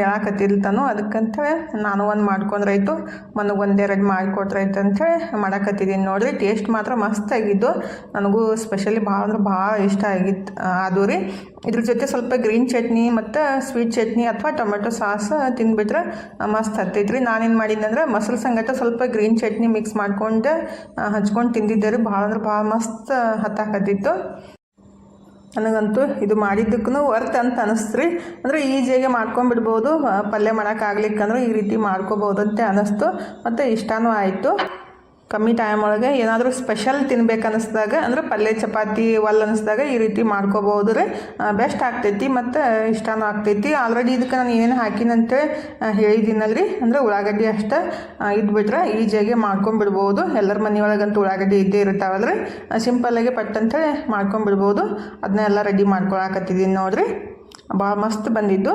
ಹೇಳಾಕತ್ತಿಲ್ಲ ತಾನು. ಅದಕ್ಕಂತೇಳಿ ನಾನು ಒಂದು ಮಾಡ್ಕೊಂಡ್ರಾಯ್ತು ಮನಗೆ ಒಂದೆರಡು ಮಾಡಿಕೊಟ್ರಾಯ್ತು. ಅಂತೇಳಿ ಮಾಡಾಕತ್ತಿದ್ದೀನಿ ನೋಡಿರಿ ಟೇಸ್ಟ್ ಮಾತ್ರ ಮಸ್ತ್ ಆಗಿದ್ದು. ನನಗೂ ಸ್ಪೆಷಲಿ ಭಾಳ ಅಂದ್ರೆ ಭಾಳ ಇಷ್ಟ ಆಗಿತ್ತು ಅದು ರೀ. ಇದ್ರ ಜೊತೆ ಸ್ವಲ್ಪ ಗ್ರೀನ್ ಚಟ್ನಿ ಮತ್ತು ಸ್ವೀಟ್ ಚಟ್ನಿ ಅಥವಾ ಟೊಮೆಟೊ ಸಾಸ್ ತಿಂದುಬಿಟ್ರೆ ಮಸ್ತ್ ಹತ್ತೈತೆ ರೀ. ನಾನೇನು ಮಾಡಿದ್ದಂದ್ರೆ ಮೊಸರು ಸಂಗಟ ಸ್ವಲ್ಪ ಗ್ರೀನ್ ಚಟ್ನಿ ಮಿಕ್ಸ್ ಮಾಡ್ಕೊಂಡು ಹಚ್ಕೊಂಡು ತಿಂದಿದ್ದೆ ರೀ. ಭಾಳ ಅಂದ್ರೆ ಭಾಳ ಮಸ್ತ್ ಹತ್ತಾಕತ್ತಿತ್ತು. ನನಗಂತೂ ಇದು ಮಾಡಿದ್ದಕ್ಕೂ ವರ್ತ್ ಅಂತ ಅನಿಸ್ತು ರೀ ಅಂದರೆ ಈಜಿಯಾಗಿ ಮಾಡ್ಕೊಂಬಿಡ್ಬೋದು ಪಲ್ಯ ಮಾಡೋಕ್ಕಾಗ್ಲಿಕ್ಕಂದ್ರೆ ಈ ರೀತಿ ಮಾಡ್ಕೋಬೋದು ಅಂತ ಅನ್ನಿಸ್ತು ಮತ್ತು ಇಷ್ಟನೂ ಆಯಿತು. ಕಮ್ಮಿ ಟೈಮ್ ಒಳಗೆ ಏನಾದರೂ ಸ್ಪೆಷಲ್ ತಿನ್ಬೇಕು ಅನ್ನಿಸ್ದಾಗ ಅಂದ್ರೆ ಪಲ್ಯ, ಚಪಾತಿ ಒಲ್ ಅನ್ನಿಸ್ದಾಗ ಈ ರೀತಿ ಮಾಡ್ಕೋಬೋದು ರೀ ಬೆಸ್ಟ್ ಆಗ್ತೈತಿ ಮತ್ತು ಇಷ್ಟನೂ ಆಗ್ತೈತಿ. ಆಲ್ರೆಡಿ ಇದಕ್ಕೆ ನಾನು ಏನು ಹೇಳಿದ್ದೀನಲ್ಲ ರೀ ಅಂದರೆ ಉಳ್ಳಾಗಡ್ಡಿ ಅಷ್ಟೇ ಇದ್ಬಿಟ್ರೆ ಈಜಿಯಾಗಿ ಮಾಡ್ಕೊಂಬಿಡ್ಬೋದು ಎಲ್ಲರ ಮನೆಯೊಳಗಂತೂ ಉಳ್ಳಾಗಡ್ಡಿ ಇದ್ದೇ ಇರ್ತಾವಲ್ರಿ. ಸಿಂಪಲ್ಲಾಗಿ ಪಟ್ ಅಂತೇಳಿ ಮಾಡ್ಕೊಂಬಿಡ್ಬೋದು ಅದನ್ನೆಲ್ಲ ರೆಡಿ ಮಾಡ್ಕೊಳಕತ್ತಿದ್ದೀನಿ ನೋಡಿರಿ. ಭಾಳ ಮಸ್ತ್ ಬಂದಿದ್ದು.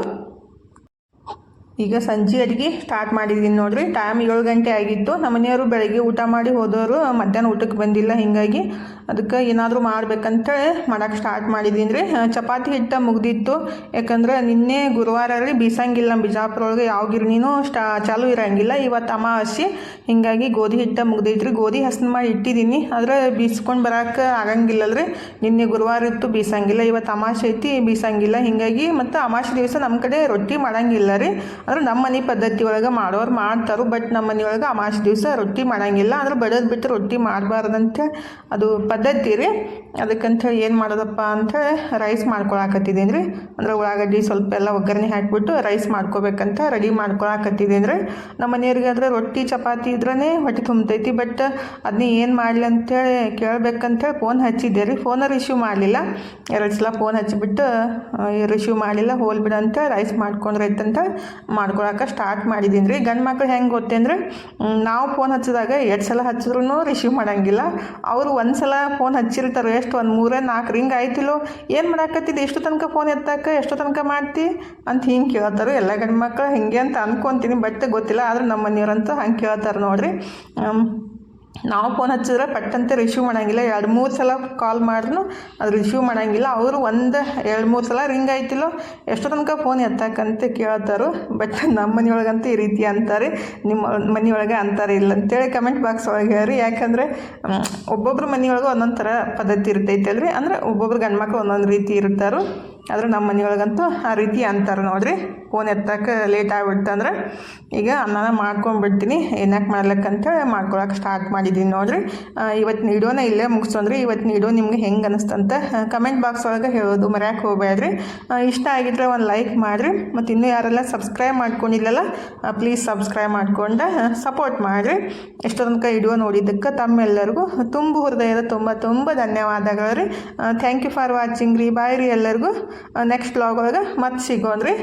ಈಗ ಸಂಜೆ ಅಡುಗೆ ಸ್ಟಾರ್ಟ್ ಮಾಡಿದ್ದೀನಿ ನೋಡಿರಿ. ಟೈಮ್ ಏಳು ಗಂಟೆ ಆಗಿತ್ತು. ನಮ್ಮ ಮನೆಯವರು ಬೆಳಗ್ಗೆ ಊಟ ಮಾಡಿ ಹೋದವರು, ಮಧ್ಯಾಹ್ನ ಊಟಕ್ಕೆ ಬಂದಿಲ್ಲ. ಹೀಗಾಗಿ ಅದಕ್ಕೆ ಏನಾದರೂ ಮಾಡ್ಬೇಕಂತೇಳಿ ಮಾಡೋಕ್ಕೆ ಸ್ಟಾರ್ಟ್ ಮಾಡಿದ್ದೀನಿ ರೀ. ಚಪಾತಿ ಹಿಟ್ಟು ಮುಗ್ದಿತ್ತು. ಯಾಕಂದ್ರೆ ನಿನ್ನೆ ಗುರುವಾರ ರೀ ಬೀಸಂಗಿಲ್ಲ ನಮ್ಮ ಬಿಜಾಪುರ ಒಳಗೆ ಯಾವ ಗಿರಣಿನೂ ಸ್ಟಾ ಚಾಲು ಇರೋಂಗಿಲ್ಲ. ಇವತ್ತು ಅಮಾವಾಸ್ಯೆ. ಹೀಗಾಗಿ ಗೋಧಿ ಹಿಟ್ಟು ಮುಗ್ದೈತ್ರಿ. ಗೋಧಿ ಹಸನ್ ಮಾಡಿ ಇಟ್ಟಿದ್ದೀನಿ ಆದರೆ ಬೀಸ್ಕೊಂಡು ಬರೋಕೆ ಆಗಂಗಿಲ್ಲಲ್ರಿ ನಿನ್ನೆ ಗುರುವಾರ ಇತ್ತು ಬೀಸಂಗಿಲ್ಲ. ಇವತ್ತು ಅಮಾವಾಸ್ಯೆ ಐತಿ, ಬೀಸಂಗಿಲ್ಲ. ಹೀಗಾಗಿ ಮತ್ತು ಅಮಾವಾಸ್ಯೆ ದಿವಸ ನಮ್ಮ ಕಡೆ ರೊಟ್ಟಿ ಮಾಡೋಂಗಿಲ್ಲ ರೀ. ಅಂದ್ರೆ ನಮ್ಮ ಮನೆ ಪದ್ಧತಿ ಒಳಗೆ ಮಾಡೋರು ಮಾಡ್ತಾರೋ. ಬಟ್ ನಮ್ಮ ಮನೆಯೊಳಗೆ ಅಮಾವಾಸ್ಯೆ ದಿವಸ ರೊಟ್ಟಿ ಮಾಡೋಂಗಿಲ್ಲ. ಅಂದ್ರೆ ಬಡದ್ ಬಿಟ್ಟು ರೊಟ್ಟಿ ಮಾಡಬಾರ್ದಂತೆ. ಅದು ಪದ್ಧತಿ ರೀ. ಅದಕ್ಕಂತ ಏನು ಮಾಡೋದಪ್ಪ ಅಂತ ರೈಸ್ ಮಾಡ್ಕೊಳಕತ್ತಿದ್ದೀನಿ ರೀ ಅಂದ್ರೆ ಉಳ್ಳಾಗಡ್ಡಿ ಸ್ವಲ್ಪ ಎಲ್ಲ ಒಗ್ಗರಣೆ ಹಾಕಿಬಿಟ್ಟು ರೈಸ್ ಮಾಡ್ಕೋಬೇಕಂತ ರೆಡಿ ಮಾಡ್ಕೊಳಕತ್ತಿದ್ದೀನಿ ರೀ ನಮ್ಮ ಮನೆಯವ್ರಿಗೆ ಆದರೆ ರೊಟ್ಟಿ, ಚಪಾತಿ ಇದ್ರೇ ಹೊಟ್ಟೆ ತುಂಬತೈತಿ. ಬಟ್ ಅದನ್ನ ಏನು ಮಾಡಲಿ ಅಂತೇಳಿ ಕೇಳ್ಬೇಕಂತೇಳಿ ಫೋನ್ ಹಚ್ಚಿದ್ದೆ ರೀ. ಫೋನ ರಿಸೀವ್ ಮಾಡಲಿಲ್ಲ. ಎರಡು ಸಲ ಫೋನ್ ಹಚ್ಚಿಬಿಟ್ಟು ರಿಸೀವ್ ಮಾಡಲಿಲ್ಲ, ಹೋಲ್ ರೈಸ್ ಅಂತ ರೈಸ್ ಮಾಡ್ಕೊಂಡ್ರೈತಂತ ಮಾಡ್ಕೊಳಕ್ಕೆ ಸ್ಟಾರ್ಟ್ ಮಾಡಿದ್ದೀನಿ ರೀ ಗಂಡು ಮಕ್ಳು ಹೆಂಗೆ ಗೊತ್ತೇಂದ್ರೆ ನಾವು ಫೋನ್ ಹಚ್ಚಿದಾಗ ಎರಡು ಸಲ ಹಚ್ಚಿದ್ರು ರಿಸೀವ್ ಮಾಡಂಗಿಲ್ಲ. ಅವರು ಒಂದು ಸಲ ಫೋನ್ ಹಚ್ಚಿರ್ತಾರೆ? ಎಷ್ಟು ಒಂದು ಮೂರೇ, ನಾಲ್ಕು ರಿಂಗ್ ಆಯ್ತಿಲ್ಲೋ? ಏನು ಮಾಡಾಕತ್ತಿದ್ದು? ಎಷ್ಟು ತನಕ ಫೋನ್ ಎತ್ತಾಕ ಎಷ್ಟು ತನಕ ಮಾಡ್ತಿ? ಅಂತ ಹಿಂಗೆ ಕೇಳ್ತಾರೆ ಎಲ್ಲ ಗಂಡು ಮಕ್ಕಳು ಹಿಂಗೆ ಅಂತ ಅಂದ್ಕೊತೀನಿ ಬಟ್ ಗೊತ್ತಿಲ್ಲ, ಆದ್ರೆ ನಮ್ಮ ಮನೆಯವ್ರಂತೂ ಹಂಗೆ ಕೇಳ್ತಾರೆ ನೋಡ್ರಿ. ನಾವು ಫೋನ್ ಹಚ್ಚಿದ್ರೆ ಪಟ್ಟಂತೆ ರಿಸೀವ್ ಮಾಡಂಗಿಲ್ಲ. ಎರಡು ಮೂರು ಸಲ ಕಾಲ್ ಮಾಡಿದ್ರು ಅದು ರಿಸೀವ್ ಮಾಡೋಂಗಿಲ್ಲ. ಅವರು ಒಂದು ಎರಡು ಮೂರು ಸಲ ರಿಂಗ್ ಆಯ್ತಿಲ್ಲೋ, ಎಷ್ಟು ತನಕ ಫೋನ್ ಎತ್ತಾಕಂತ ಕೇಳ್ತಾರೆ. ಬಟ್ ನಮ್ಮ ಮನೆಯೊಳಗಂತೂ ಈ ರೀತಿ ಅಂತಾರೆ. ನಿಮ್ಮ ಮನೆಯೊಳಗೆ ಅಂತಾರೆ ಇಲ್ಲ ಅಂತೇಳಿ ಕಮೆಂಟ್ ಬಾಕ್ಸ್ ಒಳಗೆ ಹೇಳ್ರಿ. ಯಾಕಂದರೆ ಒಬ್ಬೊಬ್ರು ಮನೆಯೊಳಗೆ ಒಂದೊಂದು ಥರ ಪದ್ಧತಿ ಇರ್ತೈತೆ ಅಲ್ರಿ. ಅಂದ್ರೆ ಒಬ್ಬೊಬ್ರು ಗಂಡು ಮಕ್ಳು ಒಂದೊಂದು ರೀತಿ ಇರ್ತಾರೆ. ಆದ್ರೆ ನಮ್ಮ ಮನೆಯೊಳಗಂತೂ ಆ ರೀತಿ ಅಂತಾರೆ ನೋಡ್ರಿ. ಫೋನ್ ಎತ್ತಕ್ಕೆ ಲೇಟ್ ಆಗಿಬಿಡ್ತಂದ್ರೆ, ಈಗ ಅನ್ನನ ಮಾಡ್ಕೊಂಡ್ಬಿಡ್ತೀನಿ. ಏನಕ್ಕೆ ಮಾಡ್ಲಕ್ಕಂತೇಳಿ ಮಾಡ್ಕೊಳಕ್ಕೆ ಸ್ಟಾರ್ಟ್ ಮಾಡಿದ್ದೀನಿ ನೋಡ್ರಿ. ಇವತ್ತಿನ ವಿಡಿಯೋನ ಇಲ್ಲೇ ಮುಗಿಸೋದ್ರಿ ಇವತ್ತಿನ ವಿಡಿಯೋ ನಿಮ್ಗೆ ಹೆಂಗೆ ಅನಿಸ್ತಂತ ಕಮೆಂಟ್ ಬಾಕ್ಸ್ ಒಳಗೆ ಹೇಳೋದು ಮರ್ಯಾಕೆ ಹೋಗ್ಬೇಡ್ರಿ. ಇಷ್ಟ ಆಗಿದ್ರೆ ಒಂದು ಲೈಕ್ ಮಾಡಿರಿ. ಮತ್ತು ಇನ್ನೂ ಯಾರೆಲ್ಲ ಸಬ್ಸ್ಕ್ರೈಬ್ ಮಾಡ್ಕೊಂಡಿಲ್ಲಲ್ಲ ಪ್ಲೀಸ್ ಸಬ್ಸ್ಕ್ರೈಬ್ ಮಾಡ್ಕೊಂಡು ಸಪೋರ್ಟ್ ಮಾಡಿರಿ. ಎಷ್ಟೋ ತನಕ ವಿಡಿಯೋ ನೋಡಿದ್ದಕ್ಕೆ ತಮ್ಮೆಲ್ಲರಿಗೂ ತುಂಬ ಹೃದಯದ ತುಂಬ ತುಂಬ ಧನ್ಯವಾದಗಳು ರೀ ಥ್ಯಾಂಕ್ ಯು ಫಾರ್ ವಾಚಿಂಗ್ ರೀ. ಬಾಯ್ ರೀ ಎಲ್ಲರಿಗೂ. ನೆಕ್ಸ್ಟ್ ಬ್ಲಾಗ್ ಒಳಗೆ ಮತ್ತೆ ಸಿಗೋಣ ರೀ